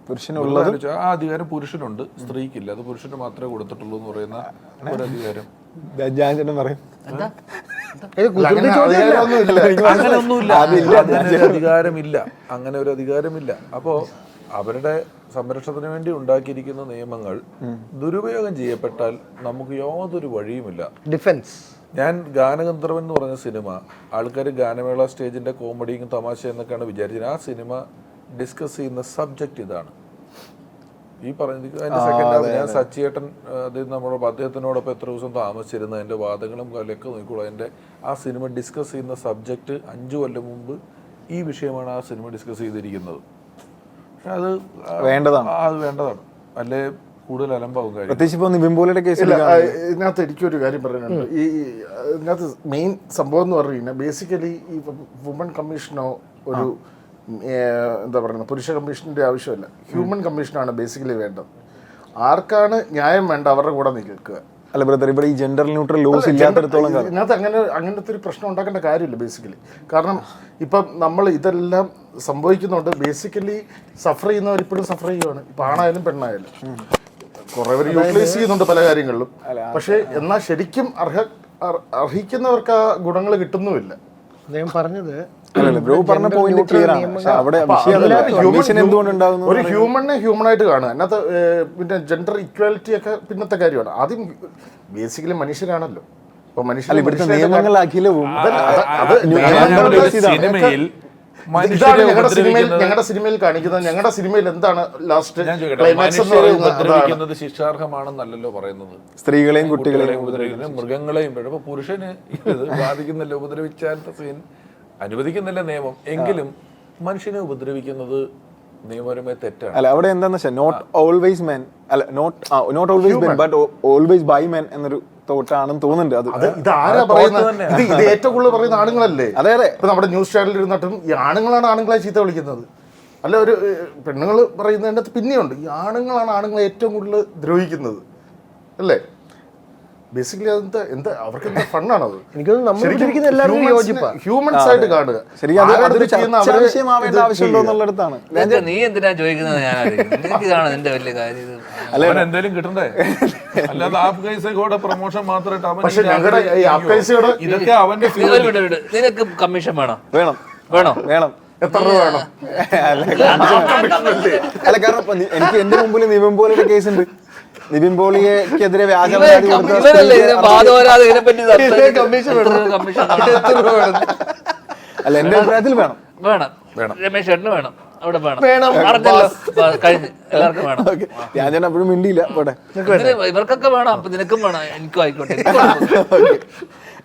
പുരുഷനുള്ള വെറുതെ ആ അധികാരം പുരുഷനുണ്ട് സ്ത്രീക്കില്ല അത് പുരുഷന് മാത്രമേ കൊടുത്തിട്ടുള്ളൂ എന്ന് പറയുന്ന ഒരു അധികാരം. പറയും. അങ്ങനെ ഒരു അധികാരമില്ല. അങ്ങനെ ഒരു അധികാരമില്ല. അപ്പോ അവരുടെ സംരക്ഷണത്തിന് വേണ്ടി ഉണ്ടാക്കിയിരിക്കുന്ന നിയമങ്ങൾ ദുരുപയോഗം ചെയ്യപ്പെട്ടാൽ നമുക്ക് യാതൊരു വഴിയുമില്ല. ഡിഫൻസ് ഞാൻ ഗാനഗന്ധർവൻ എന്ന് പറഞ്ഞ സിനിമ ആൾക്കാർ ഗാനമേള സ്റ്റേജിന്റെ കോമഡിയും തമാശ എന്നൊക്കെയാണ് വിചാരിച്ചത് ആ സിനിമ ഡിസ്കസ് ചെയ്യുന്ന സബ്ജക്റ്റ് ഇതാണ്. ഈ പറഞ്ഞ അതിന്റെ സെക്കൻഡ് ഹാഫ് ഞാൻ സച്ചിയേട്ടൻ അത് നമ്മുടെ അദ്ദേഹത്തിനോടൊപ്പം എത്ര ദിവസം താമസിച്ചിരുന്ന അതിന്റെ വാദങ്ങളും കലയൊക്കെ നോക്കിക്കോളൂ. അതിന്റെ ആ സിനിമ ഡിസ്കസ് ചെയ്യുന്ന സബ്ജക്റ്റ് അഞ്ചു കൊല്ലം മുമ്പ് ഈ വിഷയമാണ് ആ സിനിമ ഡിസ്കസ് ചെയ്തിരിക്കുന്നത്. പക്ഷെ അത് വേണ്ടതാണ്. അത് വേണ്ടതാണ്. അല്ലേ കൂടുതൽ അലമ്പാവും കാര്യം. പ്രത്യേകിച്ച് ഇപ്പൊ നിവിൻ കേസിൽ ഇതിനകത്ത് എനിക്കൊരു കാര്യം പറയാനുണ്ട്. ഈ ഇതിനകത്ത് മെയിൻ സംഭവം എന്ന് പറഞ്ഞു കഴിഞ്ഞാൽ ബേസിക്കലി ഈ വുമൺ കമ്മീഷനോ ഒരു എന്താ പറയുക പുരുഷ കമ്മീഷന്റെ ആവശ്യമല്ല. ഹ്യൂമൻ കമ്മീഷനാണ് ബേസിക്കലി വേണ്ടത്. ആർക്കാണ് ന്യായം വേണ്ട അവരുടെ കൂടെ നിൽക്കുക. അല്ല ബ്രദർ ഇവിടെ ഈ ജെൻഡർ ന്യൂട്രൽ ലോസ് ഇല്ലാത്തടത്തോളം ഇതിനകത്ത് അങ്ങനെ അങ്ങനത്തെ ഒരു പ്രശ്നം ഉണ്ടാക്കേണ്ട കാര്യമില്ല ബേസിക്കലി കാരണം ഇപ്പം നമ്മൾ ഇതെല്ലാം സംഭവിക്കുന്നുണ്ട്. ബേസിക്കലി സഫർ ചെയ്യുന്നവർ ഇപ്പോഴും സഫർ ചെയ്യുവാണ്. ഇപ്പം ആണായാലും പെണ്ണായാലും. കുറെ പേര് യൂട്ടിലൈസ് ചെയ്യുന്നുണ്ട് പല കാര്യങ്ങളിലും. പക്ഷേ എന്നാൽ ശരിക്കും അർഹ അർഹിക്കുന്നവർക്ക് ആ ഗുണങ്ങൾ കിട്ടുന്നുമില്ല. അദ്ദേഹം പറഞ്ഞത് ബ്രോ പറഞ്ഞ പോയിന്റ് ക്ലിയർ ആണ്. അവിടെ വിഷയം അതിനകത്ത് അതല്ല. human- കമ്മീഷൻ എന്തുകൊണ്ട് ഉണ്ടാകുന്നു ഒരു ഹ്യൂമനെ ഹ്യൂമൻ ആയിട്ട് കാണുക അതിനകത്ത് പിന്നെ ജെൻഡർ ഇക്വാലിറ്റി ഒക്കെ പിന്നത്തെ കാര്യമാണ്. ആദ്യം ബേസിക്കലി മനുഷ്യരാണല്ലോ. അപ്പൊ അല്ല മനുഷ്യർ ഇവിടുത്തെ മനുഷ്യരായിട്ട് നിയമങ്ങൾ അഖിലവും അതല്ല, അത് അത് നിയമങ്ങൾ gender ഒരു ഇതാണ്. സിനിമയിൽ ഇതാണ് ഞങ്ങളുടെ സിനിമയിൽ ഞങ്ങളുടെ സിനിമയിൽ കാണിക്കുന്നത്. ഞങ്ങളുടെ സിനിമയിൽ എന്താണ് ലാസ്റ്റ് ക്ലൈമാക്സ് എന്ന് ഉപദ്രവിക്കുന്നത് ശിക്ഷാർഹമാണെന്നല്ലല്ലോ പറയുന്നത്. സ്ത്രീകളെയും കുട്ടികളെയും ഉപദ്രവിക്കുന്നത്. മൃഗങ്ങളെയും വേണം. അപ്പൊ പുരുഷന് ഇത് ബാധിക്കുന്നില്ല ഉപദ്രവിച്ചാലത്തെ സീൻ. അനുവദിക്കുന്നില്ല നിയമം. എങ്കിലും മനുഷ്യനെ ഉപദ്രവിക്കുന്നത് നിയമപരമായി തെറ്റാണ്. അല്ല അവിടെ എന്താണെന്ന് വെച്ചാൽ നോട്ട് ഓൾവേസ് മെൻ അല്ല not not always men but always by men എന്നൊരു തോട്ടാണെന്ന് തോന്നുന്നുണ്ട്. അത് ഇത് ആരാ പറയുന്നത്? ഇത് ഇത് ഏറ്റവും കൂടുതൽ പറയുന്ന ആണുങ്ങളല്ലേ? അതെ അതെ. ഇപ്പൊ നമ്മുടെ ന്യൂസ് ചാനലിൽ ഇരുന്നിട്ടും ഈ ആണുങ്ങളാണ് ആണുങ്ങളെ ചീത്ത വിളിക്കുന്നത്. അല്ല ഒരു പെണ്ണുങ്ങൾ പറയുന്നതിന്റെ അകത്ത് പിന്നെയുണ്ട്. ഈ ആണുങ്ങളാണ് ആണുങ്ങളെ ഏറ്റവും കൂടുതൽ ദ്രോഹിക്കുന്നത്. അല്ലേ? ബേസിക്കലി അതെന്താ എന്താ അവർക്ക് എന്താ ഫണ്ണാണത് ഹ്യൂമൻസ് ആയിട്ട് കാണുക. നീ എന്തിനാ ചോദിക്കുന്നത് ഞാൻ നിന്റെ വലിയ കാര്യം. കിട്ടണ്ടേ? അല്ലാതെ പ്രൊമോഷൻ മാത്രമായിട്ട് ഇതൊക്കെ അവന്റെ. നിനക്ക് കമ്മീഷൻ വേണോ. വേണം. വേണം? വേണം. എത്ര രൂപ വേണം? അല്ല കാരണം എനിക്ക് എന്റെ മുമ്പിൽ നിവിൻ പോലെ കേസ് ഉണ്ട്. നിവിൻ പോളിയെക്കെതിരെ വ്യാജ അല്ല എന്റെ അഭിപ്രായത്തിൽ വേണം. വേണം. രമേശ് ചേട്ടന് വേണം. അവിടെ വേണം. എല്ലാവർക്കും വേണം. ഓക്കെ. ഞാൻ അപ്പോഴും മിണ്ടിയില്ല. പോട്ടെ. ഇവർക്കൊക്കെ വേണം. അപ്പൊ നിനക്കും വേണം. എനിക്കും ആയിക്കോട്ടെ.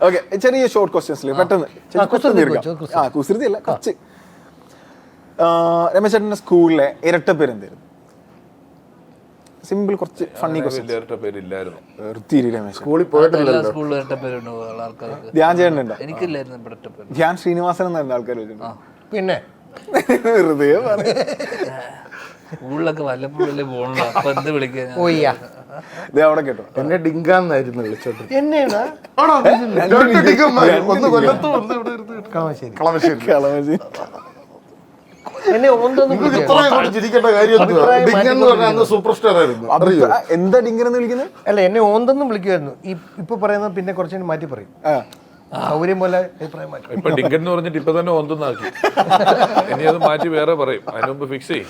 ഓക്കെ. ചെറിയ ഷോർട്ട് ക്വസ്റ്റ്യൻസിൽ പെട്ടെന്ന്. കുസൃതി അല്ല കുറച്ച്. രമേശ് ചേട്ടന്റെ സ്കൂളിലെ ഇരട്ടപ്പേര് എന്തായിരുന്നു സിമ്പിൾ കുറച്ച് ഫണ്ണി പേരില്ലായിരുന്നു. സ്കൂളിൽ പോയിട്ടില്ലല്ലോ. ധ്യാൻ ചേട്ടനുണ്ടോ? എനിക്കില്ലായിരുന്നു ധ്യാൻ ശ്രീനിവാസൻ എന്നായിരുന്നു ആൾക്കാർ പിന്നെ? വെറുതെ പറയാം സ്കൂളിലൊക്കെ വല്ലപ്പോഴല്ലേ പോകണല്ലോ അപ്പൊ എന്ത് വിളിക്കാൻ അവിടെ കേട്ടോ. എന്നെ ഡിങ്കാന്നായിരുന്നു വിളിച്ചോട്ട് എന്നെയാണ്? കളമശ്ശേരി. രണ്ട് എന്നെ ഓന്തൊന്നും ഡിങ്കൻ എന്താ വിളിക്കുന്നത്? അല്ല എന്നെ ഓന്തൊന്നും വിളിക്കുമായിരുന്നു. ഈ ഇപ്പൊ പറയുന്നത് പിന്നെ കുറച്ചു മാറ്റി പറയും. ആ. സൗകര്യം പോലെ അഭിപ്രായം മാറ്റി ഇപ്പൊ ഡിങ്കൻ എന്ന് പറഞ്ഞിട്ട് ഇപ്പൊ തന്നെ ഒന്നൊന്നാക്കി ഇനി അത് മാറ്റി വേറെ പറയും. അതിനുമ്പ് ഫിക്സ് ചെയ്യും.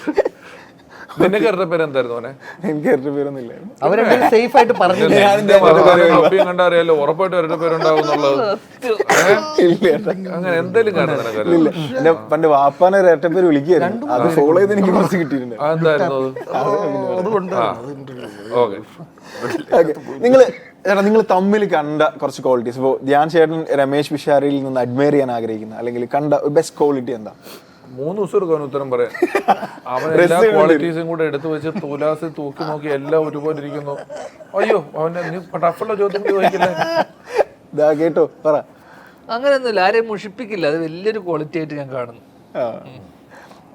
നിനക്ക് ഇരട്ട പേര് എന്തായിരുന്നു അവനെ എനിക്ക് ഇരട്ട പേരൊന്നുമില്ലായിരുന്നു. അവരെ സേഫ് ആയിട്ട് കണ്ടറിയാലോ ഉറപ്പായിട്ടും ഇരട്ട പേരുണ്ടാവും എന്നുള്ളത്. ഇല്ല. അങ്ങനെ എന്തെങ്കിലും ഇല്ല. എന്റെ പണ്ട് വാപ്പാനെ ഒരു പേര് വിളിക്കുകയായിരുന്നു. അത് ഫോളോ ചെയ്ത് എനിക്ക് കുറച്ച് കിട്ടിയിട്ടുണ്ട്. നിങ്ങൾ ചേട്ടാ നിങ്ങൾ തമ്മിൽ കണ്ട കുറച്ച് ക്വാളിറ്റീസ് ഇപ്പോൾ ധ്യാൻ ചേട്ടൻ രമേശ് വിശാരിയിൽ നിന്ന് അഡ്മയർ ചെയ്യാൻ ആഗ്രഹിക്കുന്ന അല്ലെങ്കിൽ കണ്ട ബെസ്റ്റ് ക്വാളിറ്റി എന്താ? മൂന്ന് ദിവസം എടുക്കും അവന് ഉത്തരം പറയാൻ അവൻ എല്ലാ ക്വാളിറ്റീസും കൂടെ എടുത്തു വെച്ച് തുലാസ് തൂക്കി നോക്കി എല്ലാം ഒരുപോലെ ഇരിക്കുന്നു. അയ്യോ അവന്റെ നീ ടഫുള്ള ചോദ്യം ചോദിക്കില്ലേ? കേട്ടോ പറ. അങ്ങനെയൊന്നുമില്ല ആരെയും മുഷിപ്പിക്കില്ല. അത് വലിയൊരു ക്വാളിറ്റി ആയിട്ട് ഞാൻ കാണുന്നു.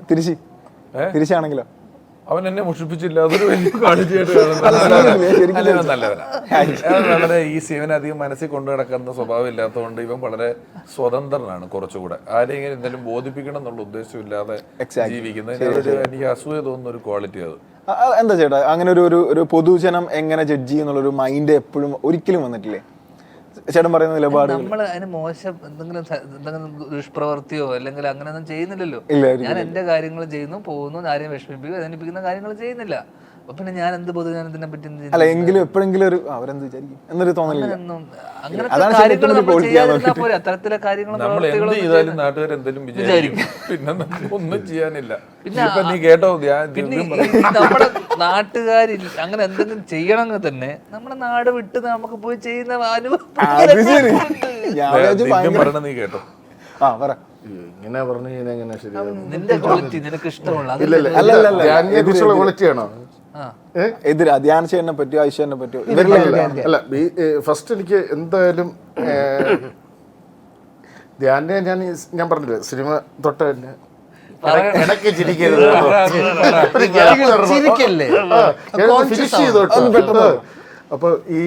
തിരിച്ച് തിരിച്ചാണെങ്കിലോ അവൻ എന്നെ മുഷിപ്പിച്ചില്ല. അതൊരു വലിയ ക്വാളിറ്റി നല്ലവനാണ് കാണുന്നു. അല്ല, ഇവൻ നല്ലവനാ. അവൻ വളരെ ഈസി ഇവൻ അധികം മനസ്സിൽ കൊണ്ടു നടക്കുന്ന സ്വഭാവം ഇല്ലാത്തതുകൊണ്ട് ഇവൻ വളരെ സ്വതന്ത്രനാണ് കുറച്ചുകൂടെ. ആരെങ്കിലും എന്തെങ്കിലും ബോധിപ്പിക്കണം എന്നുള്ള ഉദ്ദേശമില്ലാതെ ഇല്ലാതെ ജീവിക്കുന്നത് എനിക്ക് അസൂയ തോന്നുന്ന ഒരു ക്വാളിറ്റി അത്. എന്താ ചേട്ടാ അങ്ങനെ ഒരു ഒരു ഒരു പൊതുജനം എങ്ങനെ ജഡ്ജ് ചെയ്യുന്നുള്ളൊരു മൈൻഡ് എപ്പോഴും ഒരിക്കലും വന്നിട്ടില്ലേ? ചേട്ടൻ പറയുന്ന നിലപാട് നമ്മൾ അതിന് മോശം എന്തെങ്കിലും എന്തെങ്കിലും ദുഷ്പ്രവൃത്തിയോ അല്ലെങ്കിൽ അങ്ങനെയൊന്നും ചെയ്യുന്നില്ലല്ലോ. ഞാൻ എന്റെ കാര്യങ്ങൾ ചെയ്യുന്നു പോകുന്നു ആരെയും വിഷമിപ്പിക്കുക വേദനിപ്പിക്കുന്ന കാര്യങ്ങൾ ചെയ്യുന്നില്ല. പിന്നെ ഞാൻ എന്ത് പൊതുജനത്തിനെ പറ്റി എന്ത് അല്ല എങ്കിലും എപ്പോഴെങ്കിലും ഒരു അവരെന്ത് വിചാരിക്കും? എന്നൊരു തോന്നലില്ല. പോരെ. അത്തരത്തിലെ കാര്യങ്ങളും നമ്മൾ എന്ത് പ്രവൃത്തികളും ചെയ്താലും നാട്ടുകാർ എന്തെങ്കിലും വിചാരിക്കും. പിന്നെ നമുക്ക് ഒന്നും ചെയ്യാനില്ല. ഇപ്പൊ നീ കേട്ടോ? നമ്മുടെ നാട്ടുകാരിൽ അങ്ങനെ എന്തെങ്കിലും ചെയ്യണമെങ്കിൽ തന്നെ നമ്മുടെ നാട് വിട്ട് നമുക്ക് പോയി ചെയ്യുന്ന അനുഭവം നീ കേട്ടോ. ആ പറ. ഇങ്ങനെ പറഞ്ഞു കഴിഞ്ഞാൽ എങ്ങനെ ശരി നിന്റെ ക്വാളിറ്റി നിനക്ക് ഇഷ്ടമുള്ള അത് ഇല്ല ഇല്ല. അല്ല, അല്ല, അല്ല. ധ്യാനിനെ കുറിച്ചുള്ള ക്വാളിറ്റി ആണോ എതിരാ ധ്യാന ചേട്ടനെ പറ്റിയോ ഐശ്വരനെ പറ്റിയോ അല്ല ഫസ്റ്റ് എനിക്ക് എന്തായാലും ധ്യാനെ ഞാൻ ഞാൻ പറഞ്ഞില്ലേ സിനിമ തൊട്ട് തന്നെ ഇടയ്ക്ക് ചിരിക്കരുത് ഫിനിഷ് ചെയ്തോട്ടെ അപ്പൊ ഈ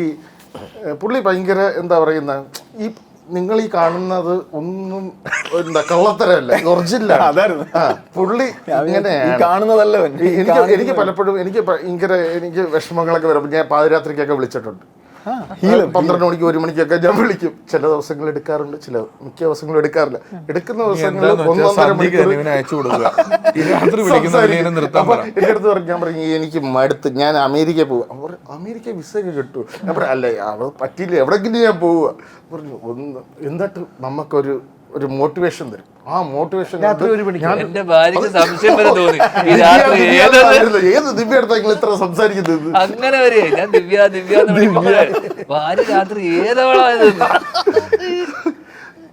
പുള്ളി ഭയങ്കര എന്താ പറയുന്ന ഈ നിങ്ങൾ ഈ കാണുന്നത് ഒന്നും എന്താ കള്ളത്തരമല്ല ഒറിജിനല്ല അതായിരുന്നു. പുള്ളി കാണുന്നതല്ല എനിക്ക് എനിക്ക് പലപ്പോഴും എനിക്ക് ഭയങ്കര എനിക്ക് വിഷമങ്ങളൊക്കെ വരുമ്പോൾ ഞാൻ പാതിരാത്രിക്കൊക്കെ വിളിച്ചിട്ടുണ്ട്. പന്ത്രണ്ട് മണിക്ക് ഒരു മണിക്കൊക്കെ ഞാൻ വിളിക്കും. ചില ദിവസങ്ങൾ എടുക്കാറുണ്ട് ചില മിക്ക ദിവസങ്ങളും എടുക്കാറില്ല. എടുക്കുന്ന ദിവസങ്ങളിൽ ഒന്നൊന്നര മണിക്കൂർ അപ്പൊ എന്റെ അടുത്ത് പറഞ്ഞു ഞാൻ പറഞ്ഞു എനിക്ക് മടുത്ത് ഞാൻ അമേരിക്ക പോവുക അപ്പൊ അമേരിക്ക വിസ ഒക്കെ കിട്ടൂ ഞാൻ പറഞ്ഞു അല്ലേ അവിടെ പറ്റിയില്ല എവിടെങ്കിലും ഞാൻ പോവുക പറഞ്ഞു ഒന്ന് എന്നിട്ട് നമുക്കൊരു ഒരു മോട്ടിവേഷൻ തരും. ആ മോട്ടിവേഷൻ എന്റെ ഭാര്യക്ക് സംശയം വരെ തോന്നി. ഈ രാത്രി ഏതത് ഏത് ദിവ്യ അടുത്ത നിങ്ങൾ ഇത്ര സംസാരിക്കുന്നത്? അങ്ങനെ വരെ. ഞാൻ ദിവ്യ ദിവ്യ ഭാര്യ രാത്രി ഏതവളായത്?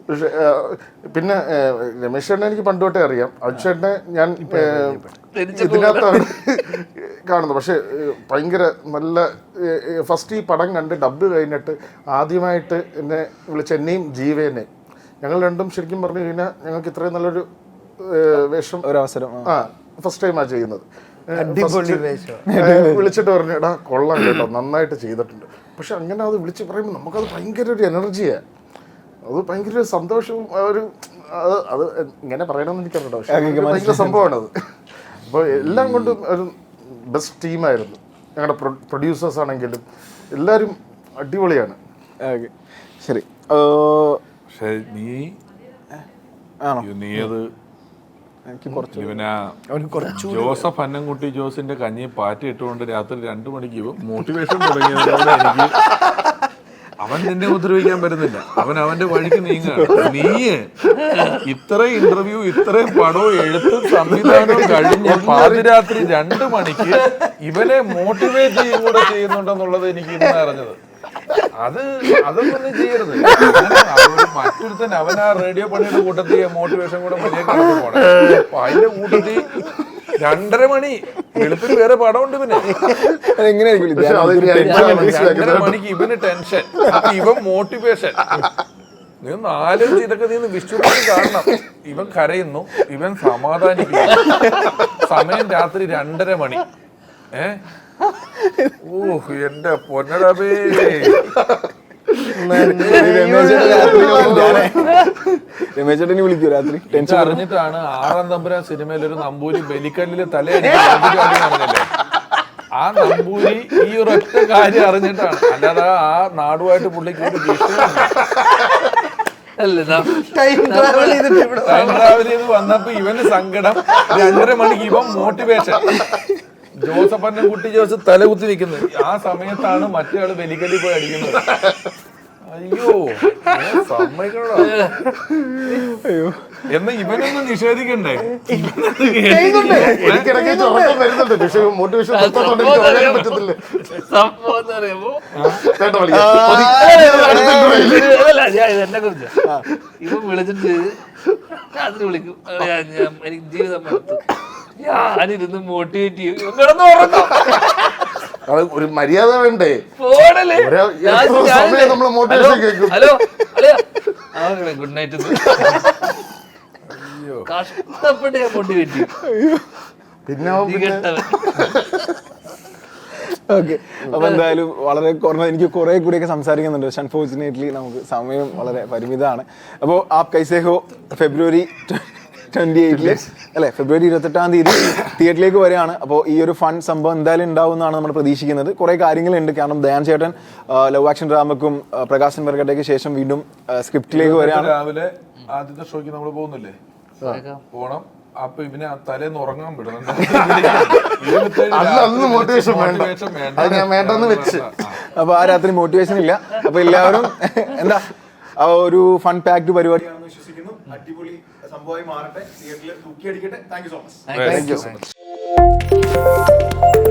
പക്ഷെ പിന്നെ രമേശ് ചേട്ടനെ എനിക്ക് പണ്ട് തൊട്ടേ അറിയാം. അച്ഛനെ ഞാൻ ഇതിനകത്താണ് കാണുന്നത് പക്ഷെ ഭയങ്കര നല്ല ഫസ്റ്റ് ഈ പടം കണ്ട് ഡബ് കഴിഞ്ഞിട്ട് ആദ്യമായിട്ട് എന്നെ വിളിച്ച എന്നെയും ജീവേനെയും. ഞങ്ങൾ രണ്ടും ശരിക്കും പറഞ്ഞു കഴിഞ്ഞാൽ ഞങ്ങൾക്ക് ഇത്രയും നല്ലൊരു വേഷം ഒരു അവസരം ആ ഫസ്റ്റ് ടൈമാണ് ചെയ്യുന്നത്. വിളിച്ചിട്ട് പറഞ്ഞു എടാ കൊള്ളാം കേട്ടോ നന്നായിട്ട് ചെയ്തിട്ടുണ്ട്. പക്ഷെ അങ്ങനെ അത് വിളിച്ച് പറയുമ്പോൾ നമുക്കത് ഭയങ്കര ഒരു എനർജിയാണ് അത് ഭയങ്കര ഒരു സന്തോഷവും ഒരു അത് അത് ഇങ്ങനെ പറയണമെന്ന് എനിക്കറിയട്ടോ പക്ഷെ അത് ഭയങ്കര സംഭവമാണത്. അപ്പോൾ എല്ലാം കൊണ്ടും ഒരു ബെസ്റ്റ് ടീമായിരുന്നു ഞങ്ങളുടെ പ്രൊഡ്യൂസേഴ്സ് ആണെങ്കിലും എല്ലാവരും അടിപൊളിയാണ്. ശരി. പക്ഷെ നീ നീയത് നീ അത് എനിക്ക് കുറച്ച് ഇവനാ ജോസഫ് അന്നംകുട്ടി ജോസിന്റെ കഞ്ഞി പാറ്റി ഇട്ടുകൊണ്ട് രാത്രി രണ്ടു മണിക്ക് മോട്ടിവേഷൻ തുടങ്ങിയതോടെ എനിക്ക് അവൻ നിന്നെ ഉപദ്രവിക്കാൻ പറ്റുന്നില്ല. അവൻ അവന്റെ വഴിക്ക് നീങ്ങുകയാണ്. നീ ഇത്രയും ഇന്റർവ്യൂ ഇത്രയും പടവും എഴുത്തും സംവിധാനവും കഴിഞ്ഞ് പാതിരാത്രി രണ്ടു മണിക്ക് ഇവനെ മോട്ടിവേറ്റ് ചെയ്യും കൂടെ ചെയ്യുന്നുണ്ടെന്നുള്ളത് എനിക്ക് ഇന്ന് അറിഞ്ഞത്. അത് അതൊന്നും ചെയ്യരുത്. മറ്റൊരുത്തൻ അവൻ ആ റേഡിയോ പണിയുടെ കൂട്ടത്തിൽ മോട്ടിവേഷൻ കൂടെ വലിയ പോണേ. അപ്പൊ അതിന്റെ കൂട്ടത്തിൽ രണ്ടര മണി. എളുപ്പത്തിൽ വേറെ പടമുണ്ട് പിന്നെ രണ്ടര മണിക്ക് ഇവന് ടെൻഷൻ. അപ്പൊ ഇവൻ മോട്ടിവേഷൻ. നീ ഒന്ന് ആലോചിച്ച് ഇതൊക്കെ നീ ഒന്ന് വിശ്വസിച്ച് കാണണം. ഇവൻ കരയുന്നു. ഇവൻ സമാധാനിക്കുന്നു. സമയം രാത്രി രണ്ടര മണി. ഏ? ഓ എന്റെ പൊന്നടബേ രമേശ് ചേട്ടനെ വിളിക്കൂ രാത്രി. ടെൻഷൻ അറിഞ്ഞിട്ടാണ് ആറാം തമ്പുരാൻ സിനിമയിൽ ഒരു നമ്പൂരി ബലിക്കല്ലിൽ തലയടിച്ച് ആ നമ്പൂരി ഈ ഒരു ഒറ്റ കാര്യം അറിഞ്ഞിട്ടാണ്. അല്ലാതെ ആ നാടുമായിട്ട് പുള്ളിക്ക് ഒരു ട്രാവൽ ചെയ്ത് വന്നപ്പോ ഇവന് സങ്കടം. രണ്ടര മണിക്ക് ഇവൻ മോട്ടിവേഷൻ ജോസഫ് അന്നെ കുട്ടി ജോസഫ് തല കുത്തി നിൽക്കുന്നത് ആ സമയത്താണ് മറ്റേ ആൾ ബലിക്കല്ലി പോയി അടിക്കുന്നത്. അയ്യോ സമ്മതിക്കണോടാ. എന്നാ ഇവനൊന്നും നിഷേധിക്കണ്ടേ? എനിക്കിടയ്ക്ക് ഉറക്കം വരുന്നുണ്ട്. പക്ഷെ മോട്ടിവേഷൻ പറ്റത്തില്ല. സംഭവം എന്താ അറിയാമോ കുറിച്ച്. ഇവൻ വിളിച്ചിട്ട് രാത്രി വിളിക്കും. "അളിയാ, ഞാൻ എനിക്ക് ജീവിതം മടുത്തു. ഞാനിരുന്ന് മോട്ടിവേറ്റ് ചെയ്യും. ഇവൻ കിടന്ന് ഉറങ്ങും. അത് ഒരു മര്യാദ വേണ്ടേ? ഫോണല്ലേ ഒരു- ഞാൻ- എത്ര ഞാൻ- സമയം നമ്മൾ motivation ഹലോ, കേൾക്കും? ഹലോ അളിയാ. ഗുഡ് നൈറ്റ് കഷ്ടപ്പെട്ട് ഞാൻ മോട്ടിവേറ്റ് ചെയ്യും. പിന്നെ അവൻ ഓക്കെ. അപ്പൊ എന്തായാലും വളരെ കുറഞ്ഞ എനിക്ക് കുറെ കൂടിയൊക്കെ സംസാരിക്കുന്നുണ്ട്. പക്ഷെ അൺഫോർച്ചുനേറ്റ്ലി നമുക്ക് സമയം വളരെ പരിമിതമാണ്. അപ്പോൾ ആപ് കൈസേഹോ ഫെബ്രുവരി ട്വന്റി എയ്റ്റിൽ അല്ലെ ഫെബ്രുവരി ഇരുപത്തെട്ടാം തീയതി തിയേറ്ററിലേക്ക് വരികയാണ്. അപ്പോൾ ഈ ഒരു ഫണ്ട് സംഭവം എന്തായാലും ഉണ്ടാവും എന്നാണ് നമ്മൾ പ്രതീക്ഷിക്കുന്നത്. കുറെ കാര്യങ്ങളുണ്ട്. കാരണം ദയാൻ ചേട്ടൻ ലവ് ആക്ഷൻ ഡ്രാമക്കും പ്രകാശൻ വർഗട്ടയ്ക്ക് ശേഷം വീണ്ടും സ്ക്രിപ്റ്റിലേക്ക് വരികയാണ്. രാവിലെ ആദ്യത്തെ ഷോയ്ക്ക് നമ്മൾ പോകുന്നില്ലേ? പോണം. അപ്പൊ ഇവനെ ആ തലേന്ന് ഉറങ്ങാൻ വിടണം. മോട്ടിവേഷൻ വേണ്ടെന്ന് വെച്ച്. അപ്പൊ ആ രാത്രി മോട്ടിവേഷൻ ഇല്ല. അപ്പൊ എല്ലാവരും എന്താ ആ ഒരു ഫൺ പാക്ഡ് പരിപാടിയാണെന്ന് വിശ്വസിക്കുന്നു. അടിപൊളി സംഭവമായി മാറട്ടെ. തിയേറ്ററിൽ തൂക്കിയടിക്കട്ടെ. Thank you so much Thank you.